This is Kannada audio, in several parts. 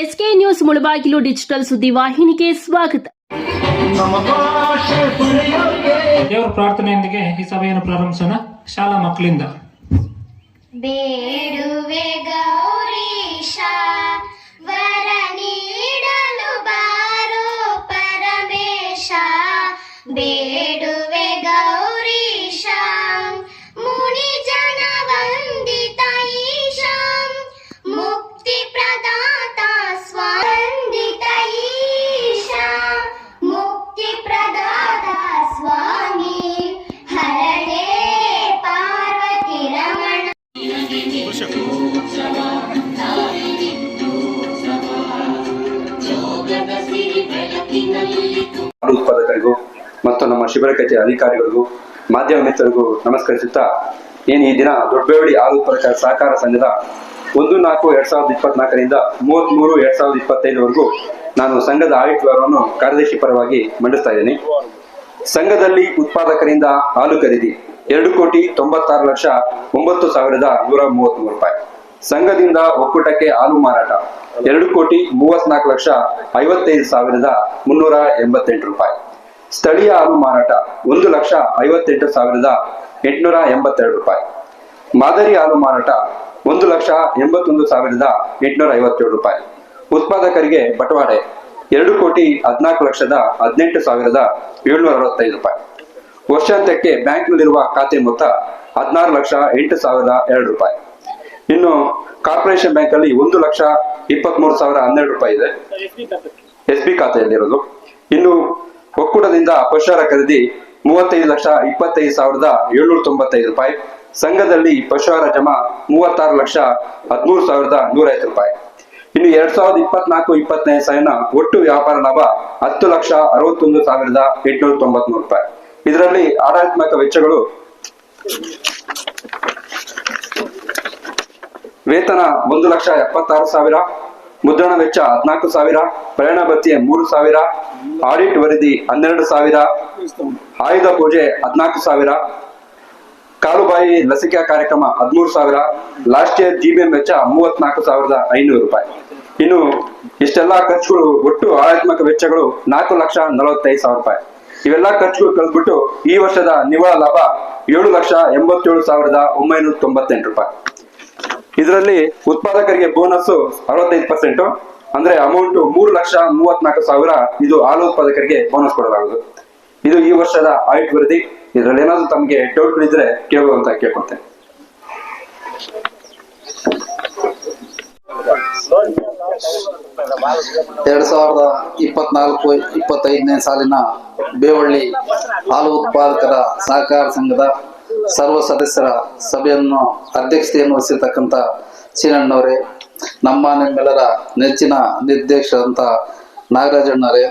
ಎಸ್ಕೆ ನ್ಯೂಸ್ ಮುಳಬಾಗಿಲು ಡಿಜಿಟಲ್ ಸುದ್ದಿ ವಾಹಿನಿಗೆ ಸ್ವಾಗತ. ದೇವರ ಪ್ರಾರ್ಥನೆಯೊಂದಿಗೆ ಈ ಸಭೆಯನ್ನು ಪ್ರಾರಂಭಿಸೋಣ. ಶಾಲಾ ಮಕ್ಕಳಿಂದ. ಬೇಡುವೆ ಗೌರೀಶ ಹಾಲು ಮತ್ತು ನಮ್ಮ ಶಿಬಿರ ಕಚೇರಿ ಅಧಿಕಾರಿಗಳಿಗೂ, ಮಾಧ್ಯಮ ಮಿತ್ರರಿಗೂ ನಮಸ್ಕರಿಸುತ್ತಾ ಏನು ಈ ದಿನ ದೊಡ್ಡಬೇವಡಿ ಹಾಲು ಉತ್ಪಾದಕರ ಸಹಕಾರ ಸಂಘದ ಒಂದು ನಾಲ್ಕು ಎರಡ್ ಸಾವಿರದ ಇಪ್ಪತ್ನಾಲ್ಕರಿಂದ ಮೂವತ್ತ್ ಮೂರು ಎರಡ್ ಸಾವಿರದ ಇಪ್ಪತ್ತೈದವರೆಗೂ ನಾನು ಸಂಘದ ಆಡಿಟ್ ವಿವರವನ್ನು ಕಾರ್ಯದರ್ಶಿ ಪರವಾಗಿ ಮಂಡಿಸ್ತಾ ಇದ್ದೇನೆ. ಸಂಘದಲ್ಲಿ ಉತ್ಪಾದಕರಿಂದ ಹಾಲು ಖರೀದಿ ಎರಡು ಕೋಟಿ ತೊಂಬತ್ತಾರು ಲಕ್ಷ ಒಂಬತ್ತು ಸಾವಿರದ ನೂರ ಮೂವತ್ಮೂರು ರೂಪಾಯಿ. ಸಂಘದಿಂದ ಒಕ್ಕೂಟಕ್ಕೆ ಹಾಲು ಮಾರಾಟ ಎರಡು ಕೋಟಿ ಮೂವತ್ನಾಲ್ಕು ಲಕ್ಷ ಐವತ್ತೈದು ಸಾವಿರದ ಮುನ್ನೂರ ಎಂಬತ್ತೆಂಟು ರೂಪಾಯಿ. ಸ್ಥಳೀಯ ಹಾಲು ಮಾರಾಟ ಒಂದು ಲಕ್ಷ ಐವತ್ತೆಂಟು ಸಾವಿರದ ಎಂಟುನೂರ ಎಂಬತ್ತೆರಡು ರೂಪಾಯಿ. ಮಾದರಿ ಹಾಲು ಮಾರಾಟ ಒಂದು ಲಕ್ಷ ಎಂಬತ್ತೊಂದು ಸಾವಿರದ ಎಂಟುನೂರ ಐವತ್ತೇಳು ರೂಪಾಯಿ. ಉತ್ಪಾದಕರಿಗೆ ಬಟವಾಡೆ ಎರಡು ಕೋಟಿ ಹದಿನಾಲ್ಕು ಲಕ್ಷದ ಹದಿನೆಂಟು ಸಾವಿರದ ಏಳ್ನೂರ ಅರವತ್ತೈದು ರೂಪಾಯಿ. ವರ್ಷಾಂತ್ಯಕ್ಕೆ ಬ್ಯಾಂಕ್ನಲ್ಲಿರುವ ಖಾತೆ ಮೊತ್ತ ಹದಿನಾರು ಲಕ್ಷ ಎಂಟು ಸಾವಿರದ ಎರಡು ರೂಪಾಯಿ. ಇನ್ನು ಕಾರ್ಪೊರೇಷನ್ ಬ್ಯಾಂಕ್ ಅಲ್ಲಿ ಒಂದು ಲಕ್ಷ ಇಪ್ಪತ್ಮೂರು ಸಾವಿರ ಹನ್ನೆರಡು ರೂಪಾಯಿ ಇದೆ. ಎಸ್ ಬಿ ಖಾತೆಯಲ್ಲಿರೋದು. ಇನ್ನು ಒಕ್ಕೂಟದಿಂದ ಪಶುಹಾರ ಖರೀದಿ ಮೂವತ್ತೈದು ಲಕ್ಷ ಇಪ್ಪತ್ತೈದು ಸಾವಿರದ ಏಳ್ನೂರ ತೊಂಬತ್ತೈದು ರೂಪಾಯಿ, ಸಂಘದಲ್ಲಿ ಪಶುಹಾರ ಜಮಾ ಮೂವತ್ತಾರು ಲಕ್ಷ ಹದಿಮೂರು ಸಾವಿರದ ನೂರೈವತ್ತು ರೂಪಾಯಿ. ಇನ್ನು ಎರಡ್ ಸಾವಿರದ ಇಪ್ಪತ್ನಾಲ್ಕು ಇಪ್ಪತ್ತನೇ ಸಾಲಿನ ಒಟ್ಟು ವ್ಯಾಪಾರ ಲಾಭ ಹತ್ತು ಲಕ್ಷ ಅರವತ್ತೊಂದು ಸಾವಿರದ ಎಂಟುನೂರ ತೊಂಬತ್ಮೂರು ರೂಪಾಯಿ. ಇದರಲ್ಲಿ ಆಡಳಿತಾತ್ಮಕ ವೆಚ್ಚಗಳು ವೇತನ ಒಂದು ಲಕ್ಷ ಎಪ್ಪತ್ತಾರು ಸಾವಿರ, ಮುದ್ರಣ ವೆಚ್ಚ ಹದಿನಾಲ್ಕು ಸಾವಿರ, ಪ್ರಯಾಣ ಭತ್ಯೆ ಮೂರು ಸಾವಿರ ಆಡಿಟ್ ವರದಿ ಹನ್ನೆರಡು ಸಾವಿರ, ಆಯುಧ ಪೂಜೆ ಹದಿನಾಲ್ಕು ಸಾವಿರ, ಕಾಲುಬಾಯಿ ಲಸಿಕೆ ಕಾರ್ಯಕ್ರಮ ಹದಿಮೂರು ಸಾವಿರ, ಲಾಸ್ಟ್ ಇಯರ್ ಜಿಬಿಎಂ ವೆಚ್ಚ ಮೂವತ್ನಾಲ್ಕು ಸಾವಿರದ ಐನೂರು ರೂಪಾಯಿ. ಇನ್ನು ಇಷ್ಟೆಲ್ಲಾ ಖರ್ಚುಗಳು ಒಟ್ಟು ಆಡಳಿತಾತ್ಮಕ ವೆಚ್ಚಗಳು ನಾಲ್ಕು ಲಕ್ಷ ನಲವತ್ತೈದು ಸಾವಿರ ರೂಪಾಯಿ. ಇವೆಲ್ಲ ಖರ್ಚುಗಳು ಕಳೆದ್ಬಿಟ್ಟು ಈ ವರ್ಷದ ನಿವ್ವಳ ಲಾಭ ಏಳು ಲಕ್ಷ ಎಂಬತ್ತೇಳು ಸಾವಿರದ ಒಂಬೈನೂರ ತೊಂಬತ್ತೆಂಟು ರೂಪಾಯಿ. ಇದರಲ್ಲಿ ಉತ್ಪಾದಕರಿಗೆ ಬೋನಸ್ ಅರವತ್ತೈದು ಪರ್ಸೆಂಟ್ ಅಂದ್ರೆ ಅಮೌಂಟ್ ಮೂರು ಲಕ್ಷ ಮೂವತ್ನಾಲ್ಕು ಸಾವಿರ ಇದು ಹಾಲು ಉತ್ಪಾದಕರಿಗೆ ಬೋನಸ್ ಕೊಡಲಾಗುವುದು. ಇದು ಈ ವರ್ಷದ ಆಡಿಟ್ ವರದಿ. ಇದರಲ್ಲಿ ಏನಾದ್ರು ತಮಗೆ ಡೌಟ್ ಇದ್ರೆ ಕೇಳುವಂತ ಕೇಳ್ಕೊತೇನೆ ಎರಡ್ ಸಾವಿರದ ಇಪ್ಪತ್ನಾಲ್ಕು, ಇಪ್ಪತ್ತೈದನೇ ಸಾಲಿನ ಬೇವಳ್ಳಿ ಹಾಲು ಉತ್ಪಾದಕರ ಸಹಕಾರ ಸಂಘದ ಸರ್ವ ಸದಸ್ಯರ ಸಭೆಯನ್ನು ಅಧ್ಯಕ್ಷತೆಯನ್ನು ವಹಿಸಿರ್ತಕ್ಕಂಥ ಸೀನಣ್ಣವರೇ ನಮ್ಮ ನಿಮ್ಮೆಲ್ಲರ ನೆಚ್ಚಿನ ನಿರ್ದೇಶಕರಂತ ನಾಗರಾಜಣ್ಣರೇ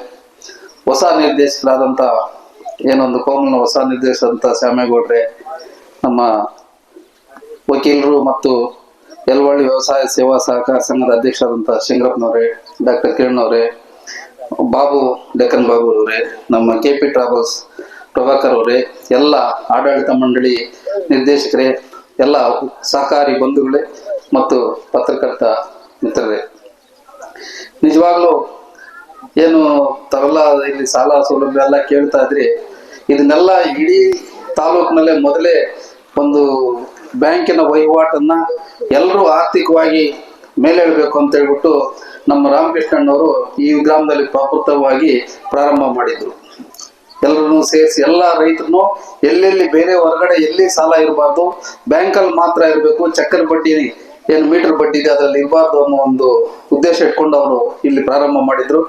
ಹೊಸ ನಿರ್ದೇಶಕರಾದಂಥ ಏನೊಂದು ಕೋಮಲ್ನ ಹೊಸ ನಿರ್ದೇಶಕರಂತ ಶ್ಯಾಮೇಗೌಡ್ರೆ, ನಮ್ಮ ವಕೀಲರು ಮತ್ತು ಯಲವಳ್ಳಿ ವ್ಯವಸಾಯ ಸೇವಾ ಸಹಕಾರ ಸಂಘದ ಅಧ್ಯಕ್ಷರಾದಂಥ ಶಂಕರಪ್ಪನವರೇ ಡಾಕ್ಟರ್ ಕಿರಣ್ ಅವರೇ ಬಾಬು ಡೆಕ್ಕನ್ ಬಾಬು ಅವರೇ ನಮ್ಮ ಕೆ ಪಿ ಟ್ರಾವೆಲ್ಸ್ ಪ್ರಭಾಕರ್ ಅವರೇ, ಎಲ್ಲ ಆಡಳಿತ ಮಂಡಳಿ ನಿರ್ದೇಶಕರೇ, ಎಲ್ಲ ಸಹಕಾರಿ ಬಂಧುಗಳೇ ಮತ್ತು ಪತ್ರಕರ್ತ ಮಿತ್ರರೇ. ನಿಜವಾಗ್ಲೂ ಏನು ತಾವೆಲ್ಲ ಇಲ್ಲಿ ಸಾಲ ಸೌಲಭ್ಯ ಎಲ್ಲ ಕೇಳ್ತಾ ಇದ್ರಿ, ಇದನ್ನೆಲ್ಲ ಇಡೀ ತಾಲೂಕಿನಲ್ಲೇ ಮೊದಲೇ ಒಂದು ಬ್ಯಾಂಕಿನ ವಹಿವಾಟನ್ನ ಎಲ್ಲರೂ ಆರ್ಥಿಕವಾಗಿ ಮೇಲೇಳಬೇಕು ಅಂತ ಹೇಳ್ಬಿಟ್ಟು ನಮ್ಮ ರಾಮಕೃಷ್ಣಣ್ಣವರು ಈ ಗ್ರಾಮದಲ್ಲಿ ಪ್ರಾಕೃತವಾಗಿ ಪ್ರಾರಂಭ ಮಾಡಿದ್ರು. ಎಲ್ಲರನ್ನು ಸೇರಿಸಿ ಎಲ್ಲ ರೈತರನ್ನು ಎಲ್ಲೆಲ್ಲಿ ಬೇರೆ ಹೊರಗಡೆ ಎಲ್ಲಿ ಸಾಲ ಇರಬಾರ್ದು, ಬ್ಯಾಂಕಲ್ಲಿ ಮಾತ್ರ ಇರಬೇಕು ಚಕ್ಕರ್ ಬಡ್ಡಿ ಏನು ಮೀಟರ್ ಬಡ್ಡಿ ಇದೆ, ಅದರಲ್ಲಿ ಇರಬಾರ್ದು ಅನ್ನೋ ಒಂದು ಉದ್ದೇಶ ಇಟ್ಕೊಂಡು ಅವರು ಇಲ್ಲಿ ಪ್ರಾರಂಭ ಮಾಡಿದ್ರು.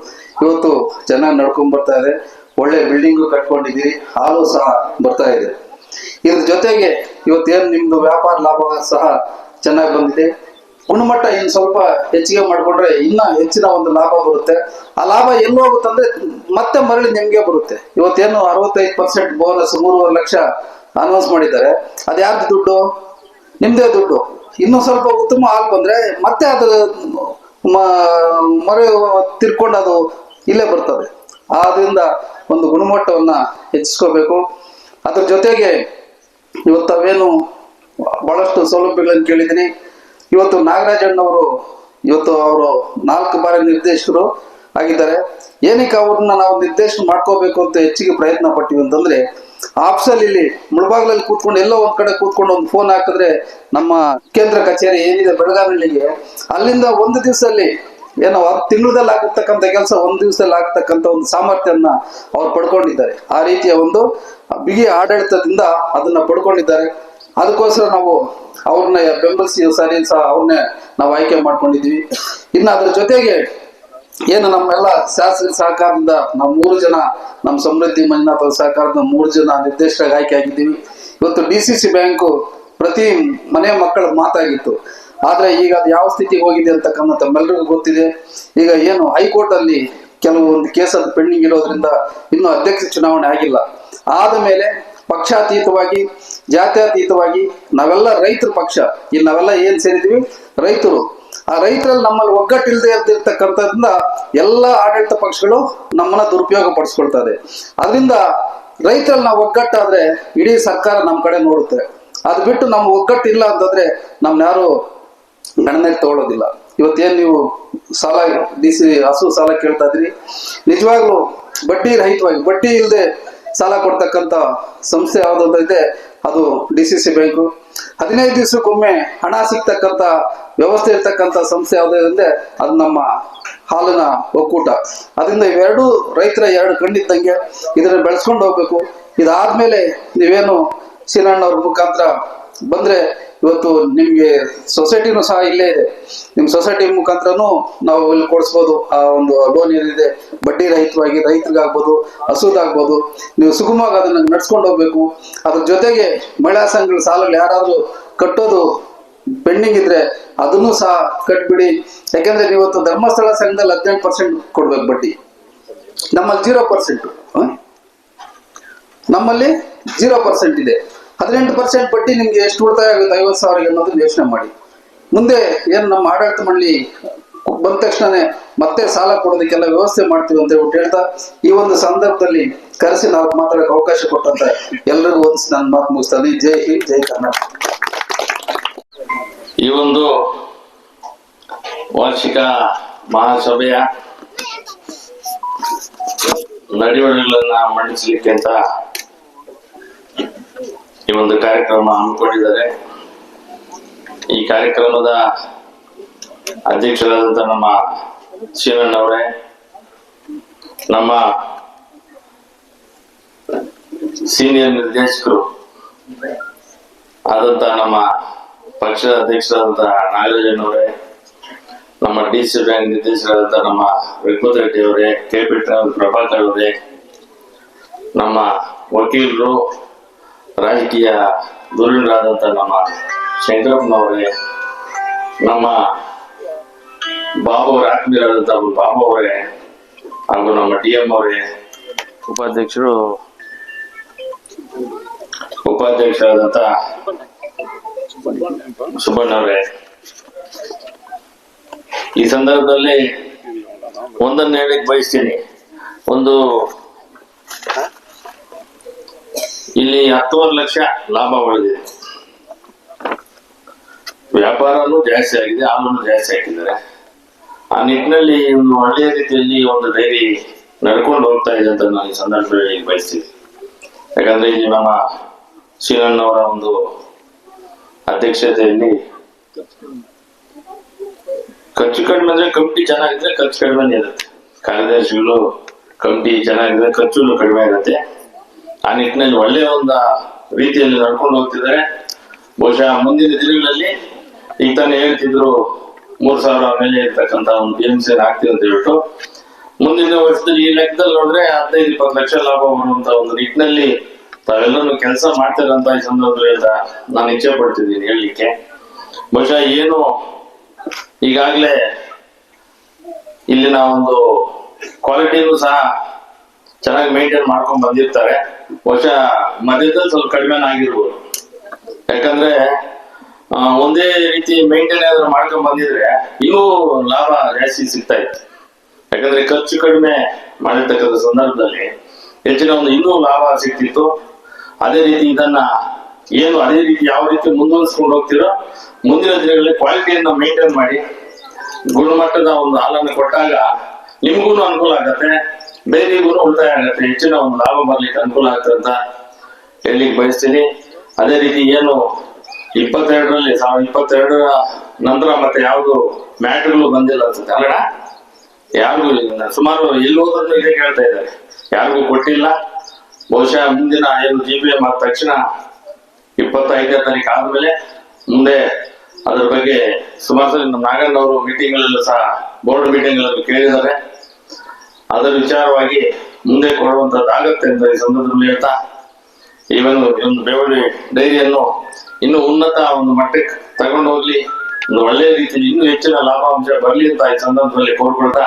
ಇವತ್ತು ಚೆನ್ನಾಗಿ ನಡ್ಕೊಂಡ್ ಬರ್ತಾ ಇದೆ. ಒಳ್ಳೆ ಬಿಲ್ಡಿಂಗು ಕಟ್ಕೊಂಡಿದ್ದೀರಿ, ಹಾಲು ಸಹ ಬರ್ತಾ ಇದೆ. ಇದ್ರ ಜೊತೆಗೆ ಇವತ್ತೇನು ನಿಮ್ದು ವ್ಯಾಪಾರ ಲಾಭ ಸಹ ಚೆನ್ನಾಗಿ ಬಂದಿದೆ. ಗುಣಮಟ್ಟ ಇನ್ನು ಸ್ವಲ್ಪ ಹೆಚ್ಚಿಗೆ ಮಾಡಿಕೊಂಡ್ರೆ ಇನ್ನ ಹೆಚ್ಚಿನ ಒಂದು ಲಾಭ ಬರುತ್ತೆ. ಆ ಲಾಭ ಎಲ್ಲಿ ಹೋಗುತ್ತಂದ್ರೆ ಮತ್ತೆ ಮರಳಿ ನಿಮ್ಗೆ ಬರುತ್ತೆ. ಇವತ್ತೇನು ಅರವತ್ತೈದು ಪರ್ಸೆಂಟ್ ಬೋನಸ್ ಮೂರುವರೆ ಲಕ್ಷ ಅನೌನ್ಸ್ ಮಾಡಿದ್ದಾರೆ. ಅದು ಯಾರ್ದು ದುಡ್ಡು? ನಿಮ್ದೇ ದುಡ್ಡು. ಇನ್ನೂ ಸ್ವಲ್ಪ ಉತ್ತಮ ಆಗಿ ಬಂದ್ರೆ ಮತ್ತೆ ಅದು ಮರೆ ತಿರ್ಕೊಂಡು ಅದು ಇಲ್ಲೇ ಬರ್ತದೆ. ಆದ್ದರಿಂದ ಒಂದು ಗುಣಮಟ್ಟವನ್ನ ಹೆಚ್ಚಿಸ್ಕೋಬೇಕು. ಅದ್ರ ಜೊತೆಗೆ ಇವತ್ತು ಅವೇನು ಬಹಳಷ್ಟು ಸೌಲಭ್ಯಗಳನ್ನು ಕೇಳಿದ್ದೀನಿ. ಇವತ್ತು ನಾಗರಾಜಣ್ಣವರು, ಇವತ್ತು ಅವರು ನಾಲ್ಕು ಬಾರಿ ನಿರ್ದೇಶಕರು ಆಗಿದ್ದಾರೆ. ಏನಕ್ಕೆ ಅವ್ರನ್ನ ನಾವು ನಿರ್ದೇಶನ ಮಾಡ್ಕೋಬೇಕು ಅಂತ ಹೆಚ್ಚಿಗೆ ಪ್ರಯತ್ನ ಪಟ್ಟಿವಿ ಅಂತಂದ್ರೆ ಆಫೀಸಲ್ಲಿ ಇಲ್ಲಿ ಮುಳಬಾಗ್ಲಲ್ಲಿ ಕೂತ್ಕೊಂಡು ಎಲ್ಲೋ ಒಂದ್ ಕಡೆ ಕೂತ್ಕೊಂಡು ಒಂದು ಫೋನ್ ಹಾಕಿದ್ರೆ ನಮ್ಮ ಕೇಂದ್ರ ಕಚೇರಿ ಏನಿದೆ ಬೆಳಗಾವಿಗೆ ಅಲ್ಲಿಂದ ಒಂದು ದಿವಸಲ್ಲಿ ಏನೋ ತಿಂಗಳದಲ್ಲಿ ಆಗತಕ್ಕಂಥ ಕೆಲಸ ಒಂದು ದಿವಸದಲ್ಲಿ ಆಗ್ತಕ್ಕಂಥ ಒಂದು ಸಾಮರ್ಥ್ಯನ ಅವ್ರು ಪಡ್ಕೊಂಡಿದ್ದಾರೆ. ಆ ರೀತಿಯ ಒಂದು ಬಿಗಿ ಆಡಳಿತದಿಂದ ಅದನ್ನ ಪಡ್ಕೊಂಡಿದ್ದಾರೆ. ಅದಕ್ಕೋಸ್ಕರ ನಾವು ಅವ್ರನ್ನ ಬೆಂಬಲಿಸಿ, ಸರಿ ಸಹ ಅವ್ರನ್ನೇ ನಾವು ಆಯ್ಕೆ ಮಾಡ್ಕೊಂಡಿದ್ವಿ ಇನ್ನು ಅದ್ರ ಜೊತೆಗೆ ಏನು ನಮ್ಮೆಲ್ಲ ಶಾಸಕರ ಸಹಕಾರದಿಂದ ನಮ್ಮ ಮೂರು ಜನ, ನಮ್ಮ ಸಮೃದ್ಧಿ ಮಂಜುನಾಥ್ ಸಹಕಾರದ ಮೂರು ಜನ ನಿರ್ದೇಶಕ ಆಯ್ಕೆ ಆಗಿದ್ದೀವಿ. ಇವತ್ತು ಡಿ ಸಿ ಸಿ ಬ್ಯಾಂಕು ಪ್ರತಿ ಮನೆ ಮಕ್ಕಳ ಮಾತಾಗಿತ್ತು. ಆದ್ರೆ ಈಗ ಅದು ಯಾವ ಸ್ಥಿತಿಗೆ ಹೋಗಿದೆ ಅಂತಕ್ಕಂಥ ತಮ್ಮೆಲ್ಲರಿಗೂ ಗೊತ್ತಿದೆ. ಈಗ ಏನು ಹೈಕೋರ್ಟ್ ಅಲ್ಲಿ ಕೆಲವೊಂದು ಕೇಸ್ ಅದು ಪೆಂಡಿಂಗ್ ಇರೋದ್ರಿಂದ ಇನ್ನೂ ಅಧ್ಯಕ್ಷ ಚುನಾವಣೆ ಆಗಿಲ್ಲ. ಆದ ಮೇಲೆ ಪಕ್ಷಾತೀತವಾಗಿ, ಜಾತ್ಯತೀತವಾಗಿ ನಾವೆಲ್ಲ ರೈತರ ಪಕ್ಷ. ಇಲ್ಲಿ ನಾವೆಲ್ಲ ಏನ್ ಸೇರಿದ್ವಿ ರೈತರು. ಆ ರೈತರಲ್ಲಿ ನಮ್ಮಲ್ಲಿ ಒಗ್ಗಟ್ಟಿಲ್ಲದೆ ಇರ್ತಿರ್ತಕ್ಕಂಥದ್ರಿಂದ ಎಲ್ಲ ಆಡಳಿತ ಪಕ್ಷಗಳು ನಮ್ಮನ್ನ ದುರುಪಯೋಗ ಪಡಿಸ್ಕೊಳ್ತದೆ. ಅದರಿಂದ ರೈತರಲ್ಲಿ ನಾವು ಒಗ್ಗಟ್ಟಾದ್ರೆ ಇಡೀ ಸರ್ಕಾರ ನಮ್ಮ ಕಡೆ ನೋಡುತ್ತೆ. ಅದು ಬಿಟ್ಟು ನಮ್ಮ ಒಗ್ಗಟ್ಟಿಲ್ಲ ಅಂತಂದ್ರೆ ನಮ್ನ ಯಾರು ಗಣನೆಗೆ ತಗೊಳ್ಳೋದಿಲ್ಲ ಇವತ್ತೇನು ನೀವು ಸಾಲ, ಡಿ ಸಿ ಹಸು ಸಾಲ ಕೇಳ್ತಾ ಇದ್ರಿ? ನಿಜವಾಗ್ಲೂ ಬಡ್ಡಿ ರಹಿತವಾಗಿ, ಬಡ್ಡಿ ಇಲ್ಲದೆ ಸಾಲ ಕೊಡ್ತಕ್ಕಂಥ ಸಂಸ್ಥೆ ಯಾವುದಂತ ಇದೆ, ಅದು ಡಿ ಸಿ ಸಿ ಬ್ಯಾಂಕು. ಹದಿನೈದು ದಿವಸಕ್ಕೊಮ್ಮೆ ಹಣ ಸಿಗ್ತಕ್ಕಂತ ವ್ಯವಸ್ಥೆ ಇರ್ತಕ್ಕಂತ ಸಂಸ್ಥೆ ಯಾವುದೇ ಅಂದ್ರೆ ಅದು ನಮ್ಮ ಹಾಲಿನ ಒಕ್ಕೂಟ. ಅದರಿಂದ ಇವೆರಡು ರೈತರ ಎರಡು ಕಣ್ಣಿದ್ದಂಗೆ ಇದನ್ನ ಬೆಳೆಸ್ಕೊಂಡು ಹೋಗ್ಬೇಕು. ಇದಾದ್ಮೇಲೆ ನೀವೇನು ಸೀನಣ್ಣವ್ರ ಮುಖಾಂತರ ಬಂದ್ರೆ ಇವತ್ತು ನಿಮ್ಗೆ ಸೊಸೈಟಿನೂ ಸಹ ಇಲ್ಲೇ ಇದೆ ನಿಮ್ ಸೊಸೈಟಿ ಮುಖಾಂತರ ನಾವು ಇಲ್ಲಿ ಕೊಡಿಸ್ಬೋದು. ಆ ಒಂದು ಲೋನ್ ಏನಿದೆ, ಬಡ್ಡಿ ರಹಿತವಾಗಿ, ರೈತರಿಗಾಗ್ಬೋದು ಹಸುದಾಗ್ಬೋದು ನೀವು ಸುಗಮವಾಗಿ ಅದನ್ನ ನಡ್ಸ್ಕೊಂಡು ಹೋಗ್ಬೇಕು. ಅದ್ರ ಜೊತೆಗೆ ಮಹಿಳಾ ಸಂಘಗಳ ಸಾಲಗಳು ಯಾರಾದ್ರೂ ಕಟ್ಟೋದು ಪೆಂಡಿಂಗ್ ಇದ್ರೆ ಅದನ್ನು ಸಹ ಕಟ್ಬಿಡಿ. ಯಾಕಂದ್ರೆ ಇವತ್ತು ಧರ್ಮಸ್ಥಳ ಸಂಘದಲ್ಲಿ ಹದಿನೆಂಟು ಪರ್ಸೆಂಟ್ ಕೊಡ್ಬೇಕು ಬಡ್ಡಿ. ನಮ್ಮಲ್ಲಿ ಜೀರೋ ಪರ್ಸೆಂಟ್ ನಮ್ಮಲ್ಲಿ ಜೀರೋ ಪರ್ಸೆಂಟ್ ಇದೆ. ಹದಿನೆಂಟು ಪರ್ಸೆಂಟ್ ಬಡ್ಡಿ ನಿಮ್ಗೆ ಎಷ್ಟು ಉಳಿತಾಯ ಆಗುತ್ತೆ? ಐವತ್ತು ಸಾವಿರ ಅನ್ನೋದನ್ನ ಯೋಚನೆ ಮಾಡಿ. ಮುಂದೆ ಏನು ನಮ್ಮ ಆಡಳಿತ ಮಂಡಳಿ ಬಂದ ತಕ್ಷಣನೇ ಮತ್ತೆ ಸಾಲ ಕೊಡೋದಕ್ಕೆಲ್ಲ ವ್ಯವಸ್ಥೆ ಮಾಡ್ತೀವಿ ಅಂತ ಹೇಳ್ಬಿಟ್ಟು ಹೇಳ್ತಾ, ಈ ಒಂದು ಸಂದರ್ಭದಲ್ಲಿ ಕರೆಸಿ ನಾವು ಮಾತಾಡಕ್ಕೆ ಅವಕಾಶ ಕೊಟ್ಟಂತ ಎಲ್ಲರಿಗೂ ಒಂದ್ಸಿ ನನ್ನ ಮಾತು ಮುಗಿಸ್ತಾನೆ. ಜೈ ಹಿಂದ್, ಜೈ ಕರ್ನಾಟಕ. ಈ ಒಂದು ವಾರ್ಷಿಕ ಮಹಾಸಭೆಯ ನಡೆವಳಿಗಳನ್ನ ಮಂಡಿಸಲಿಕ್ಕೆ ಅಂತ ಈ ಒಂದು ಕಾರ್ಯಕ್ರಮ ಹಮ್ಮಿಕೊಂಡಿದ್ದಾರೆ. ಈ ಕಾರ್ಯಕ್ರಮದ ಅಧ್ಯಕ್ಷರಾದಂತ ನಮ್ಮ ಶಿವಣ್ಣವರೇ ನಮ್ಮ ಸೀನಿಯರ್ ನಿರ್ದೇಶಕರು ಆದಂತ ನಮ್ಮ ಪಕ್ಷದ ಅಧ್ಯಕ್ಷರಾದಂತ ನಾಗರಾಜನವರೇ ನಮ್ಮ ಡಿ ಸಿ ಬ್ಯಾಂಕ್ ನಿರ್ದೇಶಕರಾದಂತ ನಮ್ಮ ರಿಪುತ್ ರೆಡ್ಡಿ ಅವರೇ, ಕೆ ಪಿ ಪ್ರಭಾಕರ್ ಅವರೇ, ನಮ್ಮ ವಕೀಲರು ರಾಜಕೀಯ ಧುರೀಣರಾದಂಥ ನಮ್ಮ ಶಂಕರಪ್ಪನವರೇ, ನಮ್ಮ ಬಾಬು ಅವರ ಆತ್ಮೀಯರಾದಂಥ ಬಾಬು ಅವರೇ ಹಾಗೂ ನಮ್ಮ ಡಿ ಎಂ ಅವರೇ, ಉಪಾಧ್ಯಕ್ಷರು, ಉಪಾಧ್ಯಕ್ಷರಾದಂತ ಸುಬ್ಬಣ್ಣವ್ರೆ ಈ ಸಂದರ್ಭದಲ್ಲಿ ಒಂದನ್ನು ಹೇಳಕ್ ಬಯಸ್ತೀನಿ. ಒಂದು ಇಲ್ಲಿ ಹತ್ತುವರೆ ಲಕ್ಷ ಲಾಭ ಉಳಿದಿದೆ. ವ್ಯಾಪಾರನೂ ಜಾಸ್ತಿ ಆಗಿದೆ, ಹಾಲನ್ನು ಜಾಸ್ತಿ ಹಾಕಿದ್ದಾರೆ. ಆ ನಿಟ್ಟಿನಲ್ಲಿ ಒಂದು ಒಳ್ಳೆಯ ರೀತಿಯಲ್ಲಿ ಒಂದು ಡೈರಿ ನಡ್ಕೊಂಡು ಹೋಗ್ತಾ ಇದೆ ಅಂತ ನಾನು ಈ ಸಂದರ್ಭದಲ್ಲಿ ಬಯಸ್ತೀನಿ. ಯಾಕಂದ್ರೆ ಇಲ್ಲಿ ನಮ್ಮ ಶ್ರೀರಣ್ಣವರ ಒಂದು ಅಧ್ಯಕ್ಷತೆಯಲ್ಲಿ ಖರ್ಚು ಕಡಿಮೆ ಅಂದ್ರೆ ಕಮಿಟಿ ಚೆನ್ನಾಗಿದ್ರೆ ಖರ್ಚು ಕಡಿಮೆ ಇರುತ್ತೆ. ಕಾರ್ಯದರ್ಶಿಗಳು ಕಮಿಟಿ ಚೆನ್ನಾಗಿದ್ರೆ ಖರ್ಚು ಕಡಿಮೆ ಇರುತ್ತೆ. ಆ ನಿಟ್ಟಿನಲ್ಲಿ ಒಳ್ಳೆಯ ಒಂದು ರೀತಿಯಲ್ಲಿ ನಡ್ಕೊಂಡು ಹೋಗ್ತಿದ್ದಾರೆ. ಬಹುಶಃ ಮುಂದಿನ ದಿನಗಳಲ್ಲಿ ಈಗ ತಾನೇ ಹೇಳ್ತಿದ್ರು ಮೂರ್ ಸಾವಿರ ಮೇಲೆ ಇರ್ತಕ್ಕಂತ ಒಂದು ಬಿ ಎಂ ಸಿ ಹಾಕ್ತೀವಿ ಅಂತ ಹೇಳ್ಬಿಟ್ಟು. ಮುಂದಿನ ವರ್ಷದಲ್ಲಿ ಈ ಲೆಕ್ಕದಲ್ಲಿ ನೋಡಿದ್ರೆ ಹದಿನೈದು, ಇಪ್ಪತ್ತು ಲಕ್ಷ ಲಾಭ ಬರುವಂತ ಒಂದು ನಿಟ್ಟಿನಲ್ಲಿ ತಾವೆಲ್ಲರೂ ಕೆಲಸ ಮಾಡ್ತಿರಂತ ಈ ಸಂದರ್ಭದಲ್ಲಿ ನಾನು ಇಚ್ಛೆ ಪಡ್ತಿದ್ದೀನಿ ಹೇಳಲಿಕ್ಕೆ. ಬಹುಶಃ ಏನು ಈಗಾಗಲೇ ಇಲ್ಲಿನ ಒಂದು ಕ್ವಾಲಿಟಿನೂ ಸಹ ಚೆನ್ನಾಗಿ ಮೇಂಟೈನ್ ಮಾಡ್ಕೊಂಡು ಬಂದಿರ್ತಾರೆ. ಬಹುಶಃ ಮಧ್ಯದಲ್ಲಿ ಸ್ವಲ್ಪ ಕಡಿಮೆ ಆಗಿರ್ಬೋದು. ಯಾಕಂದ್ರೆ ಒಂದೇ ರೀತಿ ಮೇಂಟೈನ್ ಆದ್ರೆ ಮಾಡ್ಕೊಂಡ್ ಬಂದಿದ್ರೆ ಇನ್ನೂ ಲಾಭ ಜಾಸ್ತಿ ಸಿಗ್ತಾ ಇತ್ತು. ಯಾಕಂದ್ರೆ ಖರ್ಚು ಕಡಿಮೆ ಮಾಡಿರ್ತಕ್ಕಂಥ ಸಂದರ್ಭದಲ್ಲಿ ಹೆಚ್ಚಿನ ಒಂದು ಇನ್ನೂ ಲಾಭ ಸಿಗ್ತಿತ್ತು. ಅದೇ ರೀತಿ ಇದನ್ನ ಏನು ಅದೇ ರೀತಿ ಯಾವ ರೀತಿ ಮುಂದುವರಿಸ್ಕೊಂಡು ಹೋಗ್ತಿರೋ, ಮುಂದಿನ ದಿನಗಳಲ್ಲಿ ಕ್ವಾಲಿಟಿಯನ್ನ ಮೇಂಟೈನ್ ಮಾಡಿ ಗುಣಮಟ್ಟದ ಒಂದು ಹಾಲನ್ನು ಕೊಟ್ಟಾಗ ನಿಮ್ಗೂನು ಅನುಕೂಲ ಆಗತ್ತೆ. ಬೇರೆಗೂ ಉಳಿತಾಯ ಆಗುತ್ತೆ ಹೆಚ್ಚಿನ ಒಂದು ಲಾಭ ಬರ್ಲಿಕ್ಕೆ ಅನುಕೂಲ ಆಗುತ್ತೆ ಅಂತ ಹೇಳಲಿಕ್ಕೆ ಬಯಸ್ತೀನಿ. ಅದೇ ರೀತಿ ಏನು ಇಪ್ಪತ್ತೆರಡರಲ್ಲಿ, ಸಾವಿರದ ಇಪ್ಪತ್ತೆರಡರ ನಂತರ ಮತ್ತೆ ಯಾವುದು ಮ್ಯಾಟ್ರಿಗಳು ಬಂದಿಲ್ಲ ಅಂತ ಅಲ್ಲಡ ಯಾರಿಗೂ. ಸುಮಾರು ಎಲ್ಲಿ ಹೋದ್ರೂ ಇದೇ ಕೇಳ್ತಾ ಇದ್ದಾರೆ. ಯಾರಿಗೂ ಕೊಟ್ಟಿಲ್ಲ. ಬಹುಶಃ ಮುಂದಿನ ಏನು ಜಿ ಬಿ ಎಂ ಆದ ತಕ್ಷಣ ಇಪ್ಪತ್ತೈದನೇ ತಾರೀಕು ಆದ್ಮೇಲೆ ಮುಂದೆ ಅದ್ರ ಬಗ್ಗೆ ಸುಮಾರು ಸಲ ನಮ್ಮ ನಾಗಣ್ಣ ಅವರು ಮೀಟಿಂಗ್ ಅಲ್ಲೂ ಸಹ ಬೋರ್ಡ್ ಮೀಟಿಂಗ್ ಅಲ್ಲಿ ಕೇಳಿದ್ದಾರೆ. ಅದರ ವಿಚಾರವಾಗಿ ಮುಂದೆ ಕೊಡುವಂತದ್ದಾಗತ್ತೆ ಅಂತ ಈ ಸಂದರ್ಭದಲ್ಲಿ ಹೇಳ್ತಾ, ಈ ಒಂದು ಒಂದು ಬೆವಳಿ ಡೈರಿಯನ್ನು ಇನ್ನು ಉನ್ನತ ಒಂದು ಮಟ್ಟಕ್ಕೆ ತಗೊಂಡು ಹೋಗ್ಲಿ. ಒಂದು ಒಳ್ಳೆಯ ರೀತಿಯಲ್ಲಿ ಇನ್ನೂ ಹೆಚ್ಚಿನ ಲಾಭಾಂಶ ಬರಲಿ ಅಂತ ಈ ಸಂದರ್ಭದಲ್ಲಿ ಕೋರ್ಕೊಳ್ತಾ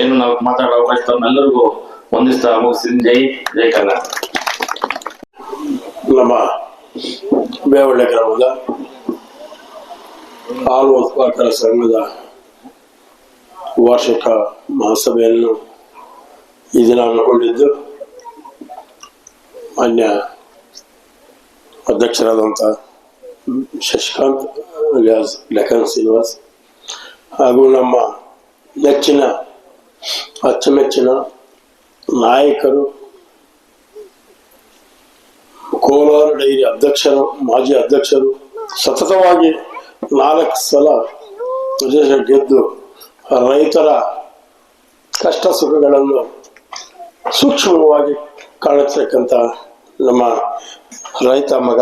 ಏನು ನಾವು ಮಾತಾಡೋ ಅವಕಾಶ ತಮ್ಮೆಲ್ಲರಿಗೂ ಹೊಂದಿಸ್ತಾ ಮುಗಿಸಿದ ಜೈ ಜೈ ಕನ್ನಡ. ನಮ್ಮ ಬೇವಳ್ಳೆ ಗ್ರಾಮದ ಹಾಲು ಉತ್ಪಾದಕರ ಸಂಘದ ವಾರ್ಷಿಕ ಮಹಾಸಭೆಯನ್ನು ಈ ದಿನ ಹಮ್ಮಿಕೊಂಡಿದ್ದು ಮಾನ್ಯ ಅಧ್ಯಕ್ಷರಾದಂಥ ಶಶಿಕಾಂತ್ ವ್ಯಾಸ್, ಲೆಖನ್ ಶ್ರೀನಿವಾಸ್ ಹಾಗೂ ನಮ್ಮ ನೆಚ್ಚಿನ, ಅಚ್ಚುಮೆಚ್ಚಿನ ನಾಯಕರು, ಕೋಲಾರ ಡೈರಿ ಅಧ್ಯಕ್ಷರು, ಮಾಜಿ ಅಧ್ಯಕ್ಷರು, ಸತತವಾಗಿ ನಾಲ್ಕು ಸಲ ಗೆದ್ದು ರೈತರ ಕಷ್ಟ ಸುಖಗಳನ್ನು ಸೂಕ್ಷ್ಮವಾಗಿ ಕಾಣತಕ್ಕಂಥ ನಮ್ಮ ರೈತ ಮಗ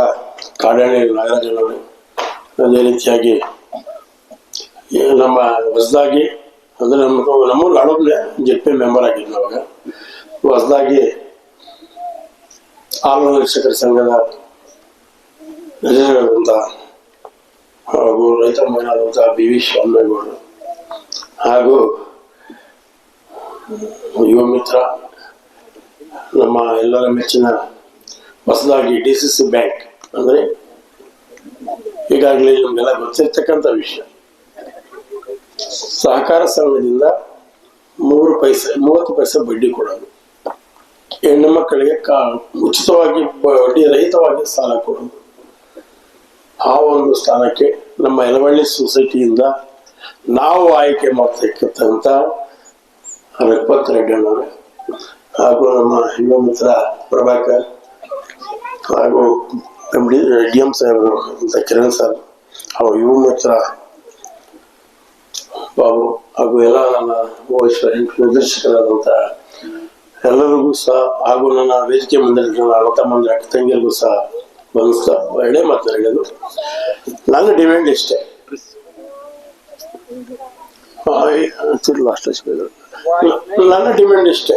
ಕಾಡಾಣಿ ನಾಗರಾಜನವರು. ಅದೇ ರೀತಿಯಾಗಿ ನಮ್ಮ ಹೊಸದಾಗಿ, ಅಂದರೆ ನಮ್ಮ ನಮ್ಮೂರು ಹಳಬ್ಲೆ ಜೆ ಪಿ ಮೆಂಬರ್ ಆಗಿದ್ದು ಅವಾಗ ಹೊಸದಾಗಿ ಹಾಲು ಸಂಘದ ನಿರ್ದೇಶಕರಾದಂಥ ಹಾಗೂ ರೈತ ಮಗನಾದಂಥ ಬಿ ವಿ ಶ್ಯಾಮೇಗೌಡರು ಹಾಗೂ ಯುವ ಮಿತ್ರ ನಮ್ಮ ಎಲ್ಲರ ಮೆಚ್ಚಿನ ಹೊಸದಾಗಿ ಡಿ ಸಿ ಸಿ ಬ್ಯಾಂಕ್ ಅಂದ್ರೆ ಈಗಾಗಲೇ ನಮಗೆಲ್ಲ ಗೊತ್ತಿರ್ತಕ್ಕಂಥ ವಿಷಯ. ಸಹಕಾರ ಸಂಘದಿಂದ ಮೂರು ಪೈಸೆ, ಮೂವತ್ತು ಪೈಸೆ ಬಡ್ಡಿ ಕೊಡೋದು. ಹೆಣ್ಣು ಮಕ್ಕಳಿಗೆ ಕಾ, ಉಚಿತವಾಗಿ ಬಡ್ಡಿ ರಹಿತವಾಗಿ ಸಾಲ ಕೊಡೋದು. ಆ ಒಂದು ಸ್ಥಾನಕ್ಕೆ ನಮ್ಮ ಎಲವಳ್ಳಿ ಸೊಸೈಟಿಯಿಂದ ನಾವು ಆಯ್ಕೆ ಮಾಡ್ತಕ್ಕಂಥ ರಘುಪತ್ ರೆಡ್ಡಿ ಹಾಗೂ ನಮ್ಮ ಯುವ ಮಿತ್ರ ಪ್ರಭಾಕರ್ ಹಾಗೂ ಎಂ ಡಿ ಡಿ ಎಂ ಸಾಹೇಬರು ಅಂತ ಕಿರಣ್ ಸರ್, ಹಾಗೂ ಯುವ ಮಿತ್ರ ಬಾಬು ಹಾಗೂ ಎಲ್ಲ ನನ್ನ ವೈಸ್ ನಿರ್ದೇಶಕರಾದಂಥ ಎಲ್ಲರಿಗೂ ಸಹ ಹಾಗೂ ನನ್ನ ವೇದಿಕೆ ಮುಂದೆ ಲತಾ ಮಂದಿರ ಅಕ್ಕ ತಂಗಿಯರಿಗೂ ಸಹ ಬಂದಿಸ್ತಾ ಒಳ್ಳೆ ಮಾತನಾಡೋದು ನನ್ನ ಡಿಮ್ಯಾಂಡ್ ಇಷ್ಟೇ. ಲಾಸ್ಟ್ ನನ್ನ ಡಿಮ್ಯಾಂಡ್ ಇಷ್ಟೇ.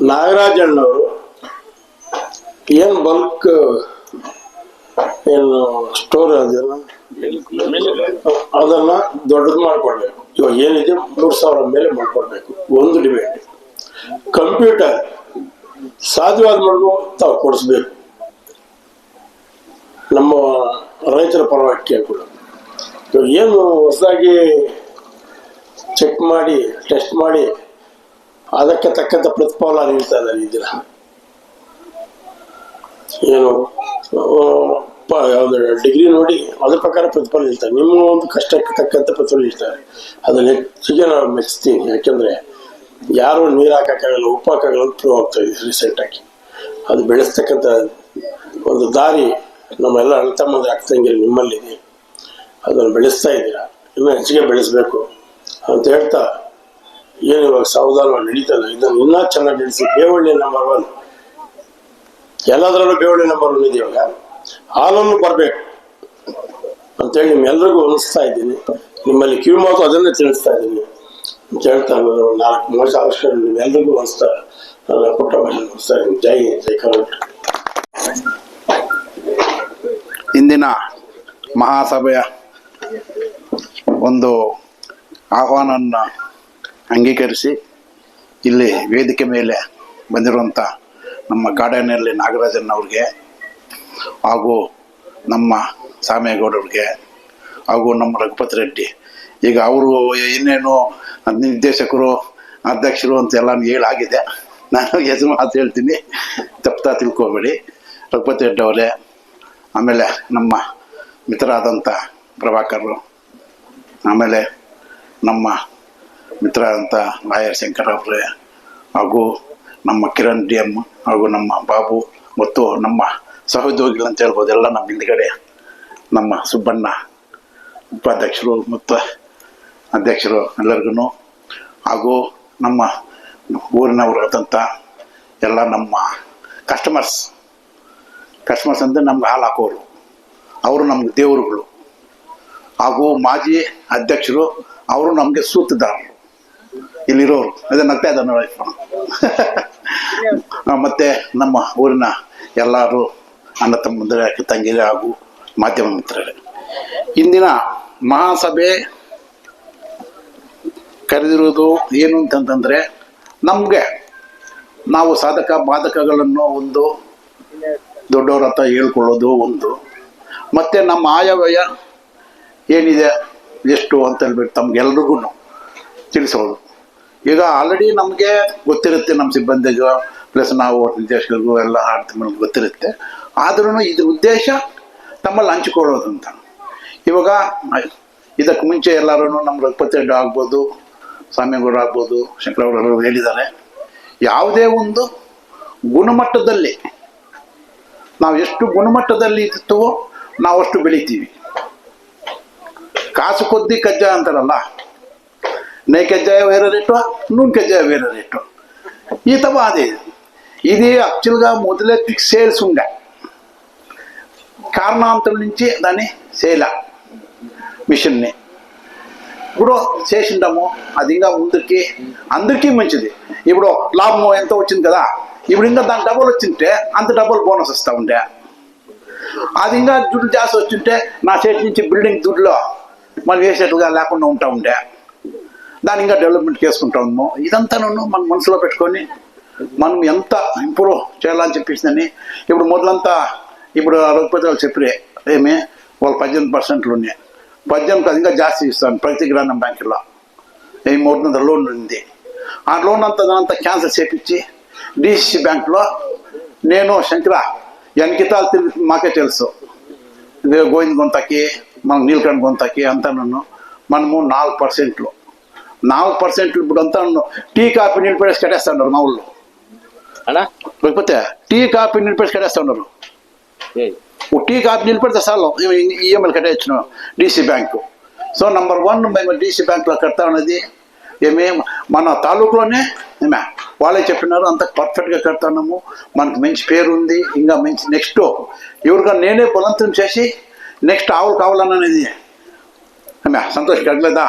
ನಾಗರಾಜ್ ಅಣ್ಣವರು ಏನ್ ಬಲ್ಕ್ ಏನು ಸ್ಟೋರ್ ಅದೆಲ್ಲ? ಅದನ್ನ ದೊಡ್ಡದು ಮಾಡ್ಕೊಳ್ಬೇಕು ಇವಾಗ ಏನಿದೆ ಮೂರ್ ಸಾವಿರ ಮೇಲೆ ಮಾಡ್ಕೊಳ್ಬೇಕು ಒಂದು ಡಿಬೇಟ್ ಕಂಪ್ಯೂಟರ್ ಸಾಧ್ಯವಾದ ಮಟ್ಟಿಗೂ ತಾವು ಕೊಡಿಸ್ಬೇಕು. ನಮ್ಮ ರೈತರ ಪರವಾಗಿ ಇವಾಗ ಏನು ಹೊಸದಾಗಿ ಚೆಕ್ ಮಾಡಿ ಟೆಸ್ಟ್ ಮಾಡಿ ಅದಕ್ಕೆ ತಕ್ಕಂಥ ಪ್ರತಿಫಲ ನೀಡ್ತಾ ಇದ್ದಾರೆ ಈ ದಿನ. ಏನು ಯಾವ್ದು, ಡಿಗ್ರಿ ನೋಡಿ ಅದ್ರ ಪ್ರಕಾರ ಪ್ರತಿಫಲ ನೀಡ್ತಾರೆ. ನಿಮ್ಮ ಒಂದು ಕಷ್ಟಕ್ಕೆ ತಕ್ಕಂಥ ಪ್ರತಿಫಲ ನೀಡ್ತಾರೆ. ಅದನ್ನ ಹೆಚ್ಚಿಗೆ ನಾವು ಮೆಚ್ತೀನಿ. ಯಾಕೆಂದ್ರೆ ಯಾರು ನೀರು ಹಾಕಕ್ಕಾಗಲ್ಲ, ಉಪ್ಪು ಹಾಕಾಗಲ್ಲ ಅಂತ ಪ್ರೂವ್ ಆಗ್ತಾ ಇದೆ ರೀಸೆಂಟಾಗಿ ಅದು ಬೆಳೆಸ್ತಕ್ಕಂಥ ಒಂದು ದಾರಿ ನಮ್ಮೆಲ್ಲ ಅಣ್ಣ ತಮ್ಮಂದ್ರೆ ಅಕ್ಕ ತಂಗಿರು ನಿಮ್ಮಲ್ಲಿದೆ. ಅದನ್ನು ಬೆಳೆಸ್ತಾ ಇದ್ದೀರಾ. ಇನ್ನೂ ಹೆಚ್ಚಿಗೆ ಬೆಳೆಸಬೇಕು ಅಂತ ಹೇಳ್ತಾ ಏನು ಇವಾಗ ಸಾವಧಾನವಾಗಿ ನಡೀತದೆ ಇದನ್ನು ಇನ್ನೂ ಚೆನ್ನಾಗಿ ನಡೆಸಿ. ಬೇವಳ್ಳಿ ನಂಬರ್ ಒನ್ ಎಲ್ಲದರಲ್ಲೂ ಬೇವಳ್ಳಿ ನಂಬರ್ ಒನ್ ಇದೆ ಇವಾಗ ಹಾಲನ್ನು ಬರಬೇಕು. ಅಂತೇಳಿ ನಿಮ್ಮೆಲ್ಲರಿಗೂ ಅನಿಸ್ತಾ ಇದ್ದೀನಿ. ನಿಮ್ಮಲ್ಲಿ ಕಿವಿ ಮಾತು ಅದನ್ನೇ ತಿಳಿಸ್ತಾ ಇದ್ದೀನಿ. ಅಂತ ಹೇಳ್ತಾ ನಾಲ್ಕು ವರ್ಷ ನಿಮ್ಮೆಲ್ಲರಿಗೂ ಅನಿಸ್ತಾ ನನ್ನ ಭಾಷೆ ಅನಿಸ್ತಾ ಇದ್ದೀನಿ. ಜೈ ಜೈ ಕರ್ನಾಟಕ. ಇಂದಿನ ಮಹಾಸಭೆಯ ಒಂದು ಆಹ್ವಾನವನ್ನು ಅಂಗೀಕರಿಸಿ ಇಲ್ಲಿ ವೇದಿಕೆ ಮೇಲೆ ಬಂದಿರುವಂಥ ನಮ್ಮ ಗಾರ್ಡನಲ್ಲಿ ನಾಗರಾಜನ್ ಅವ್ರಿಗೆ ಹಾಗೂ ನಮ್ಮ ಸಾಮೇಗೌಡರಿಗೆ ಹಾಗೂ ನಮ್ಮ ರಘುಪತಿ ರೆಡ್ಡಿ. ಈಗ ಅವರು ಏನೇನು ನಿರ್ದೇಶಕರು, ಅಧ್ಯಕ್ಷರು ಅಂತ ಎಲ್ಲ ಹೇಳಾಗಿದೆ ನಾನು ಹೆಸರು ಮಾತು ಹೇಳ್ತೀನಿ. ತಪ್ತಾ ತಿಳ್ಕೊಬೇಡಿ. ರಘುಪತಿ ರೆಡ್ಡಿ ಅವರೇ, ಆಮೇಲೆ ನಮ್ಮ ಮಿತ್ರರಾದಂಥ ಪ್ರಭಾಕರ್. ಆಮೇಲೆ ನಮ್ಮ ಮಿತ್ರ ಅಂತ ಶಂಕರ ಶಂಕರ್ ಅವರೇ, ಹಾಗೂ ನಮ್ಮ ಕಿರಣ್ ಡಿ ಎಂ ಹಾಗೂ ನಮ್ಮ ಬಾಬು, ಮತ್ತು ನಮ್ಮ ಸಹೋದ್ಯೋಗಿಗಳು ಅಂತ ಹೇಳ್ಬೋದು ಎಲ್ಲ ನಮ್ಮ ಹಿಂದ್ಗಡೆ. ನಮ್ಮ ಸುಬ್ಬಣ್ಣ ಉಪಾಧ್ಯಕ್ಷರು ಮತ್ತು ಅಧ್ಯಕ್ಷರು ಎಲ್ಲರಿಗೂ ಹಾಗೂ ನಮ್ಮ ಊರಿನವರಾದಂಥ ಎಲ್ಲ ನಮ್ಮ ಕಸ್ಟಮರ್ಸ್ ಕಸ್ಟಮರ್ಸ್ ಅಂದರೆ ನಮ್ಗೆ ಹಾಲು ಹಾಕೋರು. ಅವರು ನಮ್ಗೆ ದೇವರುಗಳು. ಹಾಗೂ ಮಾಜಿ ಅಧ್ಯಕ್ಷರು, ಅವರು ನಮಗೆ ಸೂತದಾರರು. ಇಲ್ಲಿರೋರು. ಅದೇ ನಗ್ತಾ ಇದ್ದಾನೆ ಮತ್ತೆ ನಮ್ಮ ಊರಿನ ಎಲ್ಲರೂ ಅಣ್ಣ ತಮ್ಮಂದಿರ ತಂಗಿರ ಹಾಗೂ ಮಾಧ್ಯಮ ಮಿತ್ರರೇ. ಇಂದಿನ ಮಹಾಸಭೆ ಕರೆದಿರುವುದು ಏನು ಅಂತಂತಂದರೆ ನಮಗೆ ನಾವು ಸಾಧಕ ಬಾಧಕಗಳನ್ನು ಒಂದು ದೊಡ್ಡವ್ರ ಹತ್ರ ಹೇಳ್ಕೊಳ್ಳೋದು ಒಂದು. ಮತ್ತೆ ನಮ್ಮ ಆಯವ್ಯಯ ಏನಿದೆ ಎಷ್ಟು ಅಂತ ಹೇಳ್ಬಿಟ್ಟು ತಮ್ಗೆಲ್ರಿಗೂ ತಿಳಿಸೋದು. ಈಗ ಆಲ್ರೆಡಿ ನಮಗೆ ಗೊತ್ತಿರುತ್ತೆ ನಮ್ಮ ಸಿಬ್ಬಂದಿಗೂ ಪ್ಲಸ್ ನಾವು ನಿರ್ದೇಶಕರಿಗೂ ಎಲ್ಲ ಆಡ್ತಿಗಳು ಗೊತ್ತಿರುತ್ತೆ. ಆದ್ರೂ ಇದ್ರ ಉದ್ದೇಶ ತಮ್ಮಲ್ಲಿ ಹಂಚಿಕೊಳ್ಳೋದು ಅಂತ ಇವಾಗ ಇದಕ್ಕೆ ಮುಂಚೆ ಎಲ್ಲರೂ ನಮ್ಮ ರಘುಪತಿ ರೆಡ್ಡಿ ಆಗ್ಬೋದು ಸ್ವಾಮಿಗೌಡ ಆಗ್ಬೋದು ಶಂಕರಗೌಡರು ಹೇಳಿದ್ದಾರೆ. ಯಾವುದೇ ಒಂದು ಗುಣಮಟ್ಟದಲ್ಲಿ ನಾವು ಎಷ್ಟು ಗುಣಮಟ್ಟದಲ್ಲಿ ಇರ್ತೀವೋ ನಾವು ಅಷ್ಟು ಬೆಳಿತೀವಿ. ಕಾಸು ಕೊದ್ದಿ ಕಜ್ಜ ಅಂತಾರಲ್ಲ నైకజ్జాయ వేరేటో నూనెకజ్జాయ వేరేటో ఈత బాధే ఇది యాక్చువల్గా మొదలే సేల్స్ ఉండే కారణాంతం నుంచి దాన్ని చేయాల మిషన్ని ఇప్పుడు చేసిండము అది ఇంకా ముందుకి అందరికీ మంచిది ఇప్పుడు లాభం ఎంత వచ్చింది కదా ఇప్పుడు ఇంకా దాని డబ్బులు వచ్చింటే అంత డబ్బులు బోనస్ ఇస్తూ ఉండే అది ఇంకా దుడ్డు చేసి వచ్చింటే నా చేతి నుంచి బిల్డింగ్ దుడ్లో మనం వేసేట్లుగా లేకుండా ఉంటా ఉండే దాన్ని ఇంకా డెవలప్మెంట్ చేసుకుంటాము ఇదంతా మన మనసులో పెట్టుకొని మనం ఎంత ఇంప్రూవ్ చేయాలని చెప్పేసిందని ఇప్పుడు మొదలంతా ఇప్పుడు రఘుపతి వాళ్ళు చెప్పిరే ఏమి? వాళ్ళు పద్దెనిమిది పర్సెంట్లు ఉన్నాయి పద్దెనిమిది ఇంకా జాస్తి ఇస్తాను ప్రతి గ్రామం బ్యాంకులో ఏమి మూడు వందల లోన్ ఉంది. ఆ లోన్ అంతా దానంతా క్యాన్సల్ చేపించి డిసిసి బ్యాంకులో నేను శంకర ఎన్కితాలు తిరిగి మాకే తెలుసు. గోవింద్ గుంతకి మన నీలకంఠ గుంతకి అంతా నన్ను మనము నాలుగు పర్సెంట్లు. నాలుగు పర్సెంట్లు ఇప్పుడు అంతా టీ కాఫీ నీళ్ళు పడేసి కట్టేస్తా ఉన్నారు మా ఊళ్ళో. అన్నా? లేకపోతే టీ కాఫీ నీళ్ళు పడేసి కట్టేస్తా ఉన్నారు టీ కాఫీ నీళ్ళు పెడితే చాలు. ఈఎంఐలు కట్టేయచ్చు DC bank. So number one మేము డీసీ బ్యాంకులో కడతా ఉన్నది ఏమే మన తాలూకులోనే ఏమే? వాళ్ళే చెప్పినారు అంత పర్ఫెక్ట్గా కడతాము మనకు మంచి పేరు ఉంది ఇంకా మంచి నెక్స్ట్ ఎవరిగా నేనే బలవంతం చేసి నెక్స్ట్ ఆవులు కావాలన్నది. ఏమే? సంతోష్ కట్టలేదా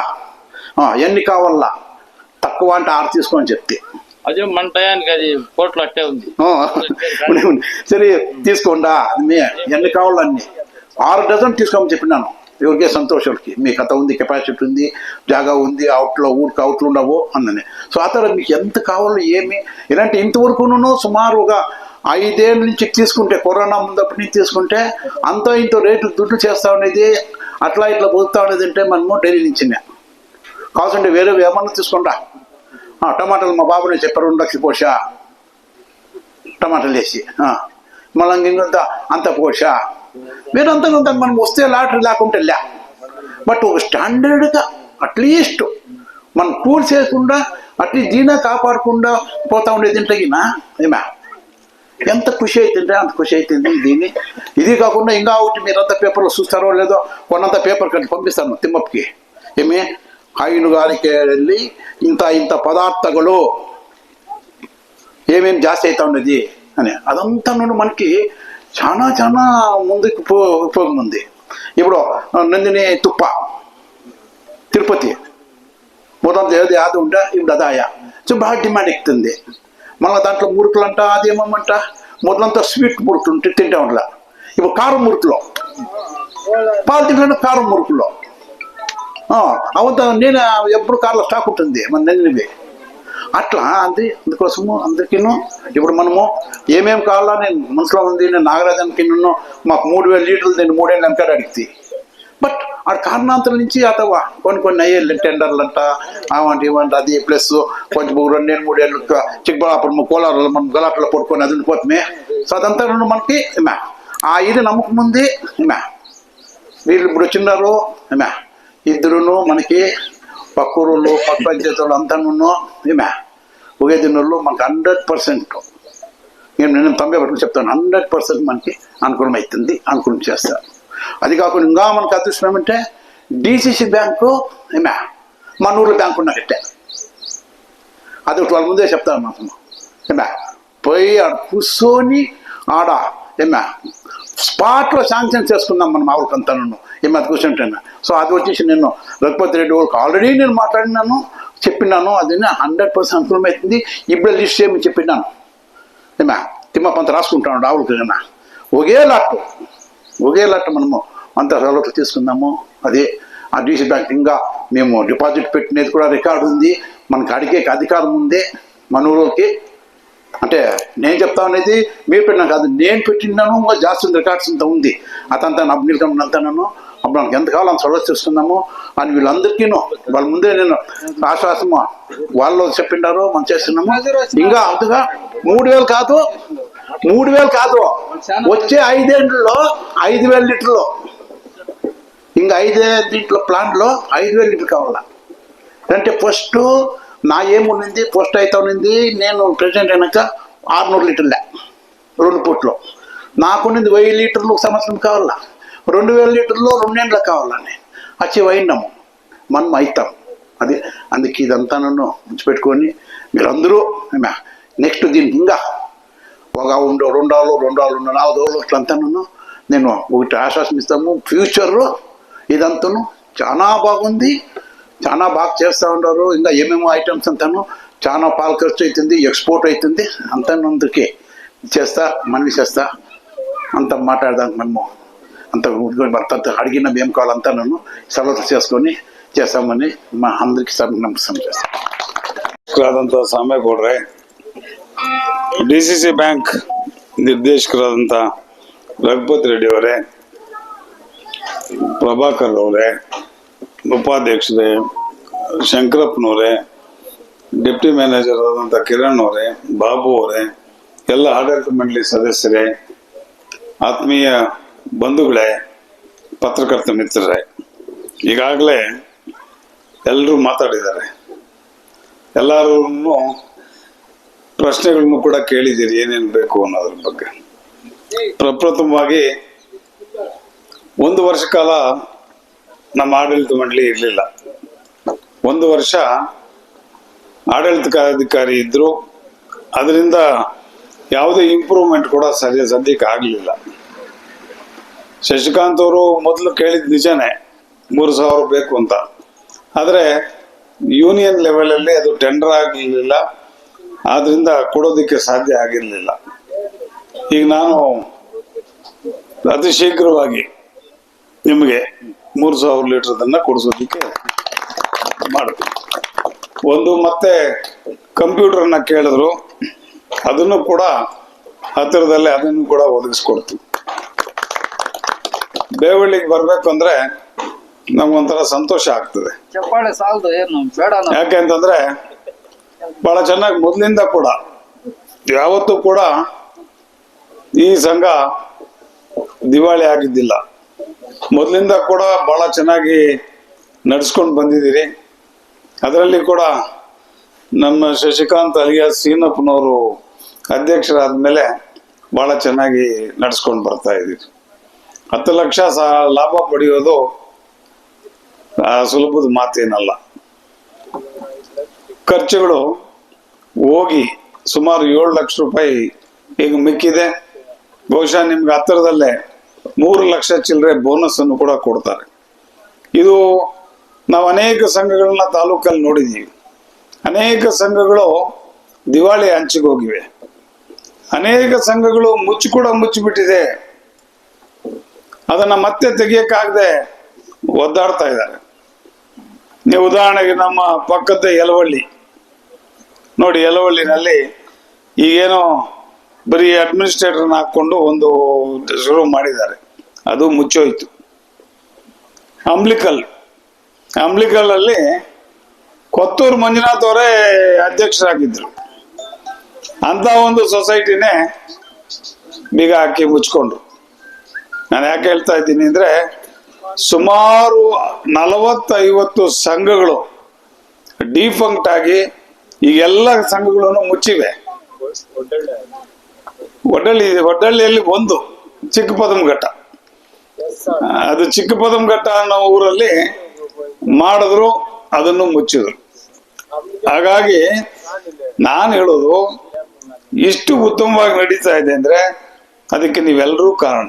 ఎన్ని కావాలా? తక్కువ అంటే ఆరు తీసుకొని చెప్తే. అదే మన టయానికి అది కోట్లు అట్టే ఉంది. సరే తీసుకోండా. మీ ఎన్ని కావాలన్నీ ఆరు డజన్ తీసుకోమని చెప్పినాను. ఎవరికే సంతోషాలకి మీ కథ ఉంది కెపాసిటీ ఉంది జాగా ఉంది అవుట్లో ఊరికి అవుట్లు ఉండవు అన్నని. సో ఆ తర్వాత మీకు ఎంత కావాలో ఏమి? ఇలాంటి ఇంతవరకును సుమారుగా ఐదేళ్ళ నుంచి తీసుకుంటే కరోనా ముందప్పటి నుంచి తీసుకుంటే అంత ఇంత రేట్లు దుడ్డు చేస్తా ఉండేది అట్లా ఇట్లా పోతా ఉండేది అంటే మనము ఢిల్లీ నుంచినే. కావాల్సింటే వేరే ఏమన్నా తీసుకుంటా. టమాటాలు మా బాబుని చెప్పారు రెండు లక్షలు పోషా. టమాటాలు వేసి మళ్ళీ ఇంకొంత అంత పోషా. మీరంతా కొంత మనం వస్తే లాటరీ లేకుంటే లే. బట్ ఒక స్టాండర్డ్గా అట్లీస్ట్ మనం కూల్ చేయకుండా అట్లీ దీనా కాపాడకుండా పోతా ఉండేది తింటగినా ఏమా? ఎంత ఖుషి అవుతుంటే అంత ఖుషి అవుతుంది దీన్ని? ఇది కాకుండా ఇంకా ఒకటి మీరంతా పేపర్లో చూస్తారో లేదో కొన్నంత పేపర్ కట్టి పంపిస్తాను తిమ్మప్కి ఏమి? హైలుగారికి వెళ్ళి ఇంత ఇంత పదార్థాలు ఏమేమి జాస్తి అవుతా ఉన్నది అని. అదంతా నుండి మనకి చాలా చాలా ముందుకు ఉపయోగం ఉంది. ఇప్పుడు నందిని తుప్ప తిరుపతి. మొదలు ఏది అది ఉంటా ఇప్పుడు అదాయ సో బాగా డిమాండ్ ఎక్కుతుంది. మళ్ళీ దాంట్లో మురుకులు అంట అదేమమ్మంట? మొదలంతా స్వీట్ మురుకులు ఉంటే తింటే ఉండాల. ఇప్పుడు కారం మురుకులో. పాలు తింటే కారం మురుకులో. అవంతా నేను ఎప్పుడు కార్లో స్టాక్ ఉంటుంది మన నిన్నవి అట్లా అది అందుకోసము అందరికీను ఇప్పుడు మనము ఏమేమి కావాలా నేను మనసులో ఉంది నేను నాగరాజన్కి నిన్ను మాకు మూడు వేల లీటర్లు నేను మూడేళ్ళు వెనకాడ అడిగితే. బట్ ఆ కారణాంతరం నుంచి అతవా కొన్ని కొన్ని అయ్యే టెండర్లు అంట అవంటి ఇవంట అది ప్లస్ కొంచెం రెండు ఏళ్ళు మూడేళ్ళు చిక్కబళ్ళాపురం కోలారులో మనం గలాట్లో పడుకొని అది ఉండిపోతుంది సో అదంతా నుండి మనకి మ్యా. ఆ ఇది నమ్మకం ఉంది మ్యా. వీళ్ళు ఇప్పుడు వచ్చినారు మ్యా. ఇద్దరును మనకి పక్కూరులు పక్క పంచాయతీలు అంతాను ఏమే ఒకే దినంలో మనకు హండ్రెడ్ పర్సెంట్ నేను నేను తొంభై పట్టుకుని చెప్తాను. హండ్రెడ్ పర్సెంట్ మనకి అనుకూలం అవుతుంది అనుకూలం చేస్తారు. అది కాకుండా ఇంకా మనకు అదృష్టం ఏమంటే డిసిసి బ్యాంకు ఏమే మన ఊర్లో బ్యాంకు ఉన్నట్టే అది ఒకటి వాళ్ళ ముందే చెప్తాను మాకు ఏమే? పోయి ఆడ కూర్చొని ఆడ ఏమే? స్పాట్లో శాంక్షన్ చేసుకుందాం మనం మామూలు ఈ ఏమే అది కూర్చుంటాను సో అది వచ్చేసి నేను రఘుపతి రెడ్డి వాళ్ళకి ఆల్రెడీ నేను మాట్లాడినాను చెప్పినాను అది హండ్రెడ్ పర్సెంట్ అనుకూలం అవుతుంది. ఇప్పుడే లిస్ట్ చేయమని చెప్పినాను. ఏమా తిమ్మపంత రాసుకుంటాను రావులు కన్నా ఒకే లాట్ ఒకే లాట్ మనము అంత సవలతులు తీసుకుందాము. అదే ఆ డీసీ బ్యాంక్ ఇంకా మేము డిపాజిట్ పెట్టినది కూడా రికార్డు ఉంది. మనకు అడిగే అధికారం ఉంది. మన ఊళ్ళకి అంటే నేను చెప్తా అనేది మీరు పెట్టినా కాదు నేను పెట్టినాను ఇంకా జాస్తి రికార్డ్స్ అంతా ఉంది. అతంతా అభినందనంతా నన్ను అప్పుడు మనకి ఎంత కావాలో అంత అని వీళ్ళందరికీ వాళ్ళ ముందే నేను ఆశ్వాసము వాళ్ళు చెప్పిండారు మనం చేస్తున్నాము. ఇంకా అంతగా మూడు వేలు కాదు మూడు వేలు కాదు. వచ్చే ఐదేళ్ళలో ఐదు వేల లీటర్లు. ఇంకా ఐదే దీంట్లో ప్లాంట్లో ఐదు వేల లీటర్ కావాలా. అంటే ఫస్ట్ నా ఏముంది పోస్ట్ అయితే ఉన్నింది నేను ప్రెసిడెంట్ అయినాక ఆరునూరు లీటర్లే. రెండు పూట్లో. నాకున్నది వెయ్యి లీటర్లు ఒక సంవత్సరం కావాలా. రెండు వేల లీటర్లో రెండేళ్ళకి కావాలని. వచ్చి వైండము. మనం అవుతాం అది అందుకే ఇదంతా నన్ను ఉంచిపెట్టుకొని మీరందరూ నెక్స్ట్ దీనికి ఇంకా ఒక ఉండో రెండు ఆవులు రెండు నాలుగు రోజులు ఇట్లంతా నన్ను నేను ఒకటి ఆశ్వాసమిస్తాము. ఫ్యూచర్లో ఇదంతాను చాలా బాగుంది. చాలా బాగా చేస్తూ ఉంటారు ఇంకా ఏమేమో ఐటమ్స్ అంతాను చాలా పాలు ఖర్చు అవుతుంది ఎక్స్పోర్ట్ అవుతుంది అంతా అందుకే చేస్తా మనవి చేస్తా. అంత మాట్లాడదాం మనము అంత అంత అడిగిన ఏం కావాలంతా నన్ను సలహా చేసుకొని చేస్తామని మా అందరికీ నమస్కారం చేస్తాం ನಿರ್ದೇಶಕರಾದಂಥ ಸಾಮೇಗೌಡ್ರೆ D C C bank ನಿರ್ದೇಶಕರಾದಂಥ Raghupati Reddy ಅವರೇ ಪ್ರಭಾಕರ್ ಅವರೇ ಉಪಾಧ್ಯಕ್ಷರೇ ಶಂಕರಪ್ಪನವರೇ ಡೆಪ್ಟಿ ಮ್ಯಾನೇಜರ್ ಆದಂಥ ಕಿರಣ್ ಅವರೇ ಬಾಬು ಅವರೇ ಎಲ್ಲ ಆಡಳಿತ ಮಂಡಳಿ ಸದಸ್ಯರೇ ಆತ್ಮೀಯ ಬಂಧುಗಳೇ ಪತ್ರಕರ್ತ ಮಿತ್ರರೇ, ಈಗಾಗಲೇ ಎಲ್ಲರೂ ಮಾತಾಡಿದ್ದಾರೆ. ಎಲ್ಲರೂ ಪ್ರಶ್ನೆಗಳನ್ನು ಕೂಡ ಕೇಳಿದ್ದೀರಿ, ಏನೇನು ಬೇಕು ಅನ್ನೋದ್ರ ಬಗ್ಗೆ. ಪ್ರಪ್ರಥಮವಾಗಿ, ಒಂದು ವರ್ಷ ಕಾಲ ನಮ್ಮ ಆಡಳಿತ ಮಂಡಳಿ ಇರಲಿಲ್ಲ. ಒಂದು ವರ್ಷ ಆಡಳಿತ ಅಧಿಕಾರಿ ಇದ್ರು, ಅದರಿಂದ ಯಾವುದೇ ಇಂಪ್ರೂವ್ಮೆಂಟ್ ಕೂಡ ಸರಿ ಸದ್ಯಕ್ಕೆ ಆಗಲಿಲ್ಲ. ಶಶಿಕಾಂತ್ ಅವರು ಮೊದಲು ಕೇಳಿದ ನಿಜನೇ ಮೂರು ಸಾವಿರ ಬೇಕು ಅಂತ. ಆದರೆ ಯೂನಿಯನ್ ಲೆವೆಲಲ್ಲಿ ಅದು ಟೆಂಡರ್ ಆಗಿರಲಿಲ್ಲ ಆದ್ರಿಂದ ಕೊಡೋದಕ್ಕೆ ಸಾಧ್ಯ ಆಗಿರಲಿಲ್ಲ. ಈಗ ನಾನು ಅತಿ ಶೀಘ್ರವಾಗಿ ನಿಮಗೆ ಮೂರು ಸಾವಿರ ಲೀಟ್ರದನ್ನ ಕೊಡಿಸೋದಕ್ಕೆ ಮಾಡ್ತೀನಿ. ಒಂದು ಮತ್ತೆ ಕಂಪ್ಯೂಟರ್ನ ಕೇಳಿದ್ರು. ಅದನ್ನು ಕೂಡ ಹತ್ತಿರದಲ್ಲೇ ಅದನ್ನು ಕೂಡ ಒದಗಿಸ್ಕೊಡ್ತೀವಿ ಬೇವಳ್ಳಿಗೆ ಬರ್ಬೇಕು ಅಂದ್ರೆ ನಮ್ಗೊಂಥರ ಸಂತೋಷ ಆಗ್ತದೆ. ಚಪ್ಪಾಳೆ ಸಾಲದು ಏನು ಬೇಡ ಯಾಕೆ ಅಂತಂದ್ರೆ ಬಹಳ ಚೆನ್ನಾಗಿ ಮೊದಲಿಂದ ಕೂಡ ಯಾವತ್ತೂ ಕೂಡ ಈ ಸಂಘ ದಿವಾಳಿ ಆಗಿದ್ದಿಲ್ಲ. ಮೊದಲಿಂದ ಕೂಡ ಬಹಳ ಚೆನ್ನಾಗಿ ನಡ್ಸ್ಕೊಂಡು ಬಂದಿದ್ದೀರಿ. ಅದರಲ್ಲಿ ಕೂಡ ನಮ್ಮ ಶಶಿಕಾಂತ್ ಅಲಿಯಾ ಸೀನಪ್ಪನವರು ಅಧ್ಯಕ್ಷರಾದ ಮೇಲೆ ಬಹಳ ಚೆನ್ನಾಗಿ ನಡ್ಸ್ಕೊಂಡು ಬರ್ತಾ ಇದ್ದೀರಿ. ಹತ್ತು ಲಕ್ಷ ಲಾಭ ಪಡೆಯೋದು ಸುಲಭದ ಮಾತೇನಲ್ಲ. ಖರ್ಚುಗಳು ಹೋಗಿ ಸುಮಾರು ಏಳು ಲಕ್ಷ ರೂಪಾಯಿ ಈಗ ಮಿಕ್ಕಿದೆ. ಬಹುಶಃ ನಿಮ್ಗೆ ಹತ್ತಿರದಲ್ಲೇ ಮೂರು ಲಕ್ಷ ಚಿಲ್ಲರೆ ಬೋನಸ್ ಅನ್ನು ಕೂಡ ಕೊಡ್ತಾರೆ. ಇದು ನಾವು ಅನೇಕ ಸಂಘಗಳನ್ನ ತಾಲೂಕಲ್ಲಿ ನೋಡಿದ್ದೀವಿ ಅನೇಕ ಸಂಘಗಳು ದಿವಾಳಿ ಹಂಚಿಗೆ ಹೋಗಿವೆ. ಅನೇಕ ಸಂಘಗಳು ಮುಚ್ಚಿ ಕೂಡ ಮುಚ್ಚಿಬಿಟ್ಟಿದೆ. ಅದನ್ನ ಮತ್ತೆ ತೆಗಿಯಕ್ಕಾಗದೆ ಒದ್ದಾಡ್ತಾ ಇದ್ದಾರೆ. ನೀವು ಉದಾಹರಣೆಗೆ ನಮ್ಮ ಪಕ್ಕದ ಯಲವಳ್ಳಿ. ನೋಡಿ, ಯಲವಳ್ಳಿನಲ್ಲಿ ಈಗೇನೋ ಬರೀ ಅಡ್ಮಿನಿಸ್ಟ್ರೇಟರ್ನ ಹಾಕೊಂಡು ಒಂದು ಶುರು ಮಾಡಿದ್ದಾರೆ. ಅದು ಮುಚ್ಚೋಯ್ತು. ಅಂಬ್ಲಿಕಲ್. ಅಲ್ಲಿ ಕೊತ್ತೂರು ಮಂಜುನಾಥ್ ಅವರೇ ಅಧ್ಯಕ್ಷರಾಗಿದ್ದರು. ಅಂತ ಒಂದು ಸೊಸೈಟಿನೇ ಬೀಗ ಹಾಕಿ ಮುಚ್ಕೊಂಡ್ರು. ನಾನು ಯಾಕೆ ಹೇಳ್ತಾ ಇದ್ದೀನಿ ಅಂದ್ರೆ ಸುಮಾರು ನಲವತ್ತೈವತ್ತು ಸಂಘಗಳು ಡಿಫಂಕ್ಟ್ ಆಗಿ ಈಗೆಲ್ಲ ಸಂಘಗಳನ್ನು ಮುಚ್ಚಿವೆ. ಒಡ್ಡಳ್ಳಿ, ಒಡ್ಡಳ್ಳಿಯಲ್ಲಿ ಒಂದು ಚಿಕ್ಕ ಘಟ್ಟ. ಅದು ಚಿಕ್ಕ ಪದಮಘಟ್ಟ ಅನ್ನೋ ಊರಲ್ಲಿ ಮಾಡಿದ್ರು, ಅದನ್ನು ಮುಚ್ಚಿದ್ರು. ಹಾಗಾಗಿ ನಾನು ಹೇಳೋದು, ಇಷ್ಟು ಉತ್ತಮವಾಗಿ ನಡೀತಾ ಇದೆ ಅಂದ್ರೆ ಅದಕ್ಕೆ ನೀವೆಲ್ಲರೂ ಕಾರಣ.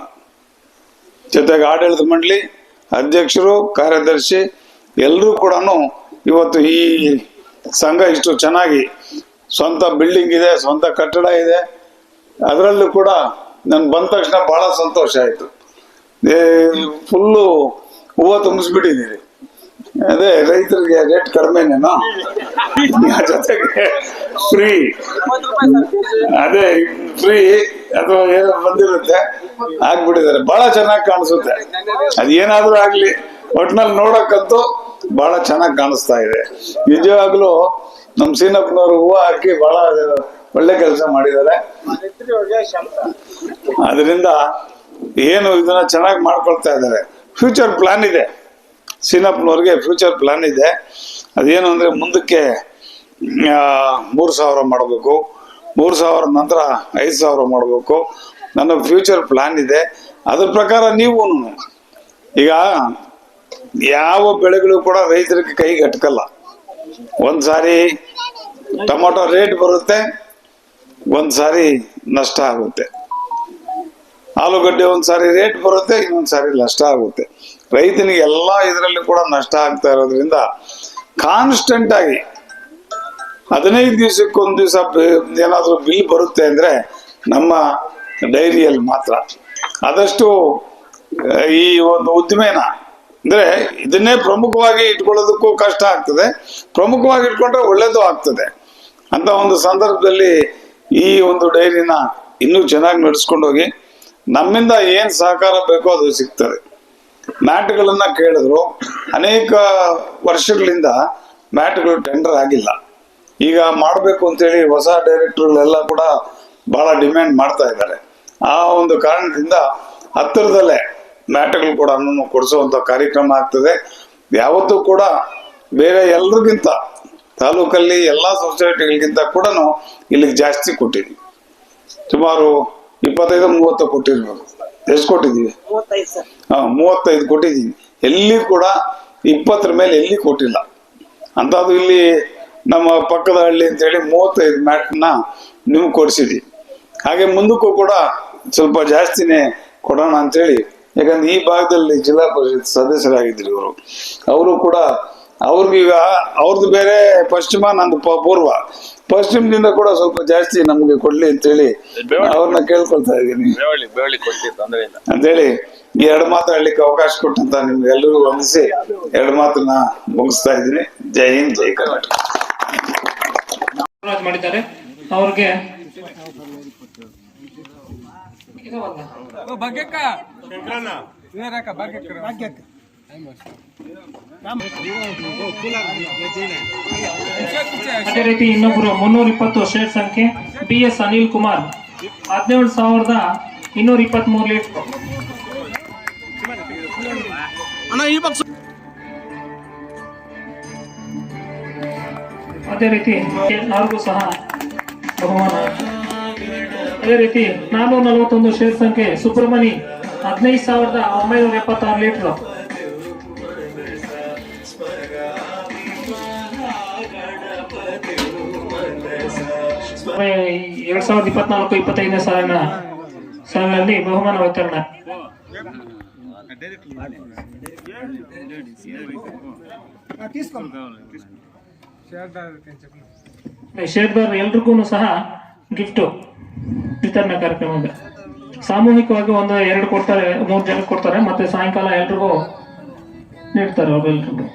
ಜೊತೆಗೆ ಆಡಳಿತ ಮಂಡಳಿ ಅಧ್ಯಕ್ಷರು, ಕಾರ್ಯದರ್ಶಿ ಎಲ್ಲರೂ ಕೂಡ ಇವತ್ತು ಈ ಸಂಘ ಇಷ್ಟು ಚೆನ್ನಾಗಿ ಸ್ವಂತ ಬಿಲ್ಡಿಂಗ್ ಇದೆ, ಸ್ವಂತ ಕಟ್ಟಡ ಇದೆ. ಅದರಲ್ಲೂ ಕೂಡ ನನ್ ಬಂದ ತಕ್ಷಣ ಬಹಳ ಸಂತೋಷ ಆಯ್ತು. ಫುಲ್ಲು ಹೂವು ತುಂಬಿಸ್ಬಿಟ್ಟಿದ್ದೀರಿ. ಅದೇ ರೈತರಿಗೆ ರೇಟ್ ಕಡಿಮೆನೇನೋ? ಜೊತೆಗೆ ಫ್ರೀ ಅದೇ ಫ್ರೀ ಅಥವಾ ಏನೋ ಬಂದಿರುತ್ತೆ, ಆಗ್ಬಿಟ್ಟಿದ್ದಾರೆ. ಬಹಳ ಚೆನ್ನಾಗಿ ಕಾಣಿಸುತ್ತೆ. ಅದೇನಾದ್ರೂ ಆಗ್ಲಿ, ಒಟ್ನಲ್ಲಿ ನೋಡಕ್ಕಂತೂ ಬಹಳ ಚೆನ್ನಾಗಿ ಕಾಣಿಸ್ತಾ ಇದೆ. ನಿಜವಾಗ್ಲೂ ನಮ್ ಸೀನಪ್ಪನವರು ಹೂವು ಹಾಕಿ ಬಹಳ ಒಳ್ಳೆ ಕೆಲಸ ಮಾಡಿದ್ದಾರೆ. ಅದರಿಂದ ಏನು ಇದನ್ನ ಚೆನ್ನಾಗಿ ಮಾಡ್ಕೊಳ್ತಾ ಇದ್ದಾರೆ. ಫ್ಯೂಚರ್ ಪ್ಲಾನ್ ಇದೆ. ಸೀನಪ್ಪನವ್ರಿಗೆ ಫ್ಯೂಚರ್ ಪ್ಲಾನ್ ಇದೆ. ಅದೇನು ಅಂದರೆ ಮುಂದಕ್ಕೆ ಮೂರು ಸಾವಿರ ಮಾಡಬೇಕು. ಮೂರು ಸಾವಿರ ನಂತರ ಐದು ಸಾವಿರ ಮಾಡಬೇಕು. ನನ್ನ ಫ್ಯೂಚರ್ ಪ್ಲಾನ್ ಇದೆ. ಅದ್ರ ಪ್ರಕಾರ ನೀವು ಈಗ ಯಾವ ಬೆಳೆಗಳು ಕೂಡ ರೈತರಿಗೆ ಕೈಗೆ ಅಟ್ಕಲ್ಲ ಒಂದ್ಸಾರಿ ಟೊಮೊಟೊ ರೇಟ್ ಬರುತ್ತೆ ಒಂದ್ಸಾರಿ ನಷ್ಟ ಆಗುತ್ತೆ. ಆಲೂಗಡ್ಡೆ ಒಂದ್ಸಾರಿ ರೇಟ್ ಬರುತ್ತೆ ಇನ್ನೊಂದ್ಸಾರಿ ನಷ್ಟ ಆಗುತ್ತೆ. ರೈತನಿಗೆ ಎಲ್ಲ ಇದರಲ್ಲಿ ಕೂಡ ನಷ್ಟ ಆಗ್ತಾ ಇರೋದ್ರಿಂದ ಕಾನ್ಸ್ಟೆಂಟ್ ಆಗಿ ಹದಿನೈದು ದಿವಸಕ್ಕೆ ಒಂದ್ ದಿವಸ ಏನಾದರೂ ಬಿಲ್ ಬರುತ್ತೆ ಅಂದ್ರೆ ನಮ್ಮ ಡೈರಿಯಲ್ಲಿ ಮಾತ್ರ. ಆದಷ್ಟು ಈ ಒಂದು ಉದ್ದಿಮೆನ, ಅಂದ್ರೆ ಇದನ್ನೇ ಪ್ರಮುಖವಾಗಿ ಇಟ್ಕೊಳ್ಳೋದಕ್ಕೂ ಕಷ್ಟ ಆಗ್ತದೆ. ಪ್ರಮುಖವಾಗಿ ಇಟ್ಕೊಂಡ್ರೆ ಒಳ್ಳೇದು ಆಗ್ತದೆ. ಅಂತ ಒಂದು ಸಂದರ್ಭದಲ್ಲಿ ಈ ಒಂದು ಡೈರಿನ ಇನ್ನೂ ಚೆನ್ನಾಗಿ ನಡೆಸ್ಕೊಂಡು ಹೋಗಿ ನಮ್ಮಿಂದ ಏನು ಸಹಕಾರ ಬೇಕೋ ಅದು ಸಿಗ್ತದೆ. ಮ್ಯಾಟ್ಗಳನ್ನ ಕೇಳಿದ್ರು. ಅನೇಕ ವರ್ಷಗಳಿಂದ ಮ್ಯಾಟ್ಗಳು ಟೆಂಡರ್ ಆಗಿಲ್ಲ. ಈಗ ಮಾಡಬೇಕು ಅಂತೇಳಿ ಹೊಸ ಡೈರೆಕ್ಟರ್ಗಳೆಲ್ಲ ಕೂಡ ಬಹಳ ಡಿಮ್ಯಾಂಡ್ ಮಾಡ್ತಾ ಇದ್ದಾರೆ. ಆ ಒಂದು ಕಾರಣದಿಂದ ಹತ್ತಿರದಲ್ಲೇ ಮ್ಯಾಟ್ಗಳು ಕೂಡ ಕೊಡಿಸುವಂತ ಕಾರ್ಯಕ್ರಮ ಆಗ್ತದೆ. ಯಾವತ್ತೂ ಕೂಡ ಬೇರೆ ಎಲ್ರಿಗಿಂತ ತಾಲೂಕಲ್ಲಿ ಎಲ್ಲಾ ಸೊಸೈಟಿಗಳಿಗಿಂತ ಕೂಡ ಇಲ್ಲಿಗೆ ಜಾಸ್ತಿ ಕೊಟ್ಟಿದ್ವಿ. ಸುಮಾರು ಇಪ್ಪತ್ತೈದು, ಮೂವತ್ತು ಕೊಟ್ಟಿರ್ಬೋದು. ಎಷ್ಟು ಕೊಟ್ಟಿದ್ದೀವಿ? ಮೂವತ್ತೈದು ಕೊಟ್ಟಿದ್ದೀನಿ. ಎಲ್ಲಿ ಕೂಡ ಇಪ್ಪತ್ತರ ಮೇಲೆ ಎಲ್ಲಿ ಕೊಟ್ಟಿಲ್ಲ. ಅಂಥದ್ದು ಇಲ್ಲಿ ನಮ್ಮ ಪಕ್ಕದ ಹಳ್ಳಿ ಅಂತೇಳಿ ಮೂವತ್ತೈದು ಮ್ಯಾಟ್ನ ನೀವು ಕೊಡಿಸಿದ್ವಿ ಹಾಗೆ ಮುಂದಕ್ಕೂ ಕೂಡ ಸ್ವಲ್ಪ ಜಾಸ್ತಿನೇ ಕೊಡೋಣ ಅಂತೇಳಿ ಯಾಕಂದ್ರೆ ಈ ಭಾಗದಲ್ಲಿ ಜಿಲ್ಲಾ ಪರಿಷತ್ ಸದಸ್ಯರಾಗಿದ್ರು ಇವರು. ಅವರು ಕೂಡ ಅವ್ರಿಗೀಗ ಅವ್ರದ್ದು ಬೇರೆ ಪಶ್ಚಿಮ ನಂದು ಪ- ಪೂರ್ವ. ಪಶ್ಚಿಮದಿಂದ ಕೂಡ ಸ್ವಲ್ಪ ಜಾಸ್ತಿ ನಮಗೆ ಕೊಡ್ಲಿ ಅಂತೇಳಿ ಅವ್ರನ್ನ ಕೇಳ್ಕೊಳ್ತಾ ಇದ್ದೀನಿ. ಅಂತೇಳಿ ಈ ಎರಡು ಮಾತು ಹೇಳಲಿಕ್ಕೆ ಅವಕಾಶ ಕೊಟ್ಟಂತ ನಿಮ್ಗೆಲ್ಲರಿಗೂ ವಂದಿಸಿ ಎರಡು ಮಾತನ್ನ ಮುಗಿಸ್ತಾ ಇದ್ದೀನಿ. ಜೈ ಹಿಂದ್ ಜೈ ಕರ್ನಾಟಕ. ಮಾಡಿದ್ದಾರೆ. ಅವ್ರಿಗೆ ಅದೇ ರೀತಿ ಇನ್ನೊಬ್ರು ಮುನ್ನೂರ ಇಪ್ಪತ್ತು ಶೇರ್ ಸಂಖ್ಯೆ ಬಿ ಎಸ್ ಅನಿಲ್ ಕುಮಾರ್. ಹದಿನೇಳು ಸಾವಿರದ ಇನ್ನೂರ ಇಪ್ಪತ್ತ್ ಮೂರು ಲೀಟರ್ ಅದೇ ರೀತಿ ನಾಲ್ಕು ಸಹ ಬಹುಮಾನ. ಅದೇ ರೀತಿ ನಾನ್ನೂರ ನಲವತ್ತೊಂದು ಶೇರ್ ಸಂಖ್ಯೆ ಸುಬ್ರಹ್ಮಣಿ ಹದಿನೈದು ಸಾವಿರದ ಒಂಬೈನೂರ ಎಪ್ಪತ್ತಾರು ಲೀಟರ್ ಎರಡ್ ಸಾವಿರದ ಇಪ್ಪತ್ನಾಲ್ಕು ಇಪ್ಪತ್ತೈದನೇ ಸಾಲಿನ ಸಾಲಿನಲ್ಲಿ ಬಹುಮಾನ ವಿತರಣೆ ಶೇರ್ದಾರ್ ಎಲ್ರಿಗೂ ಸಹ ಗಿಫ್ಟ್ ವಿತರಣಾ ಕಾರ್ಯಕ್ರಮ ಸಾಮೂಹಿಕವಾಗಿ ಒಂದು ಎರಡು ಕೊಡ್ತಾರೆ ಮೂರು ಜನಕ್ಕೆ ಕೊಡ್ತಾರೆ ಮತ್ತೆ ಸಾಯಂಕಾಲ ಎಲ್ರಿಗೂ ನೀಡ್ತಾರೆ ಅವ್ರೆಲ್ರಿಗೂ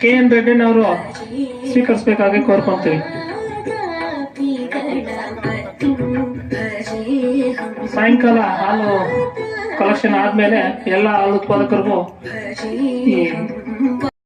ಕೆ ಎನ್ ರೆಡ್ಡಿನವರು ಸ್ವೀಕರಿಸಬೇಕಾಗಿ ಕೋರ್ಕೊಂತೀವಿ. ಸಾಯಂಕಾಲ ಹಾಲು ಕಲೆಕ್ಷನ್ ಆದ್ಮೇಲೆ ಎಲ್ಲ ಹಾಲು ಉತ್ಪಾದಕರಿಗೂ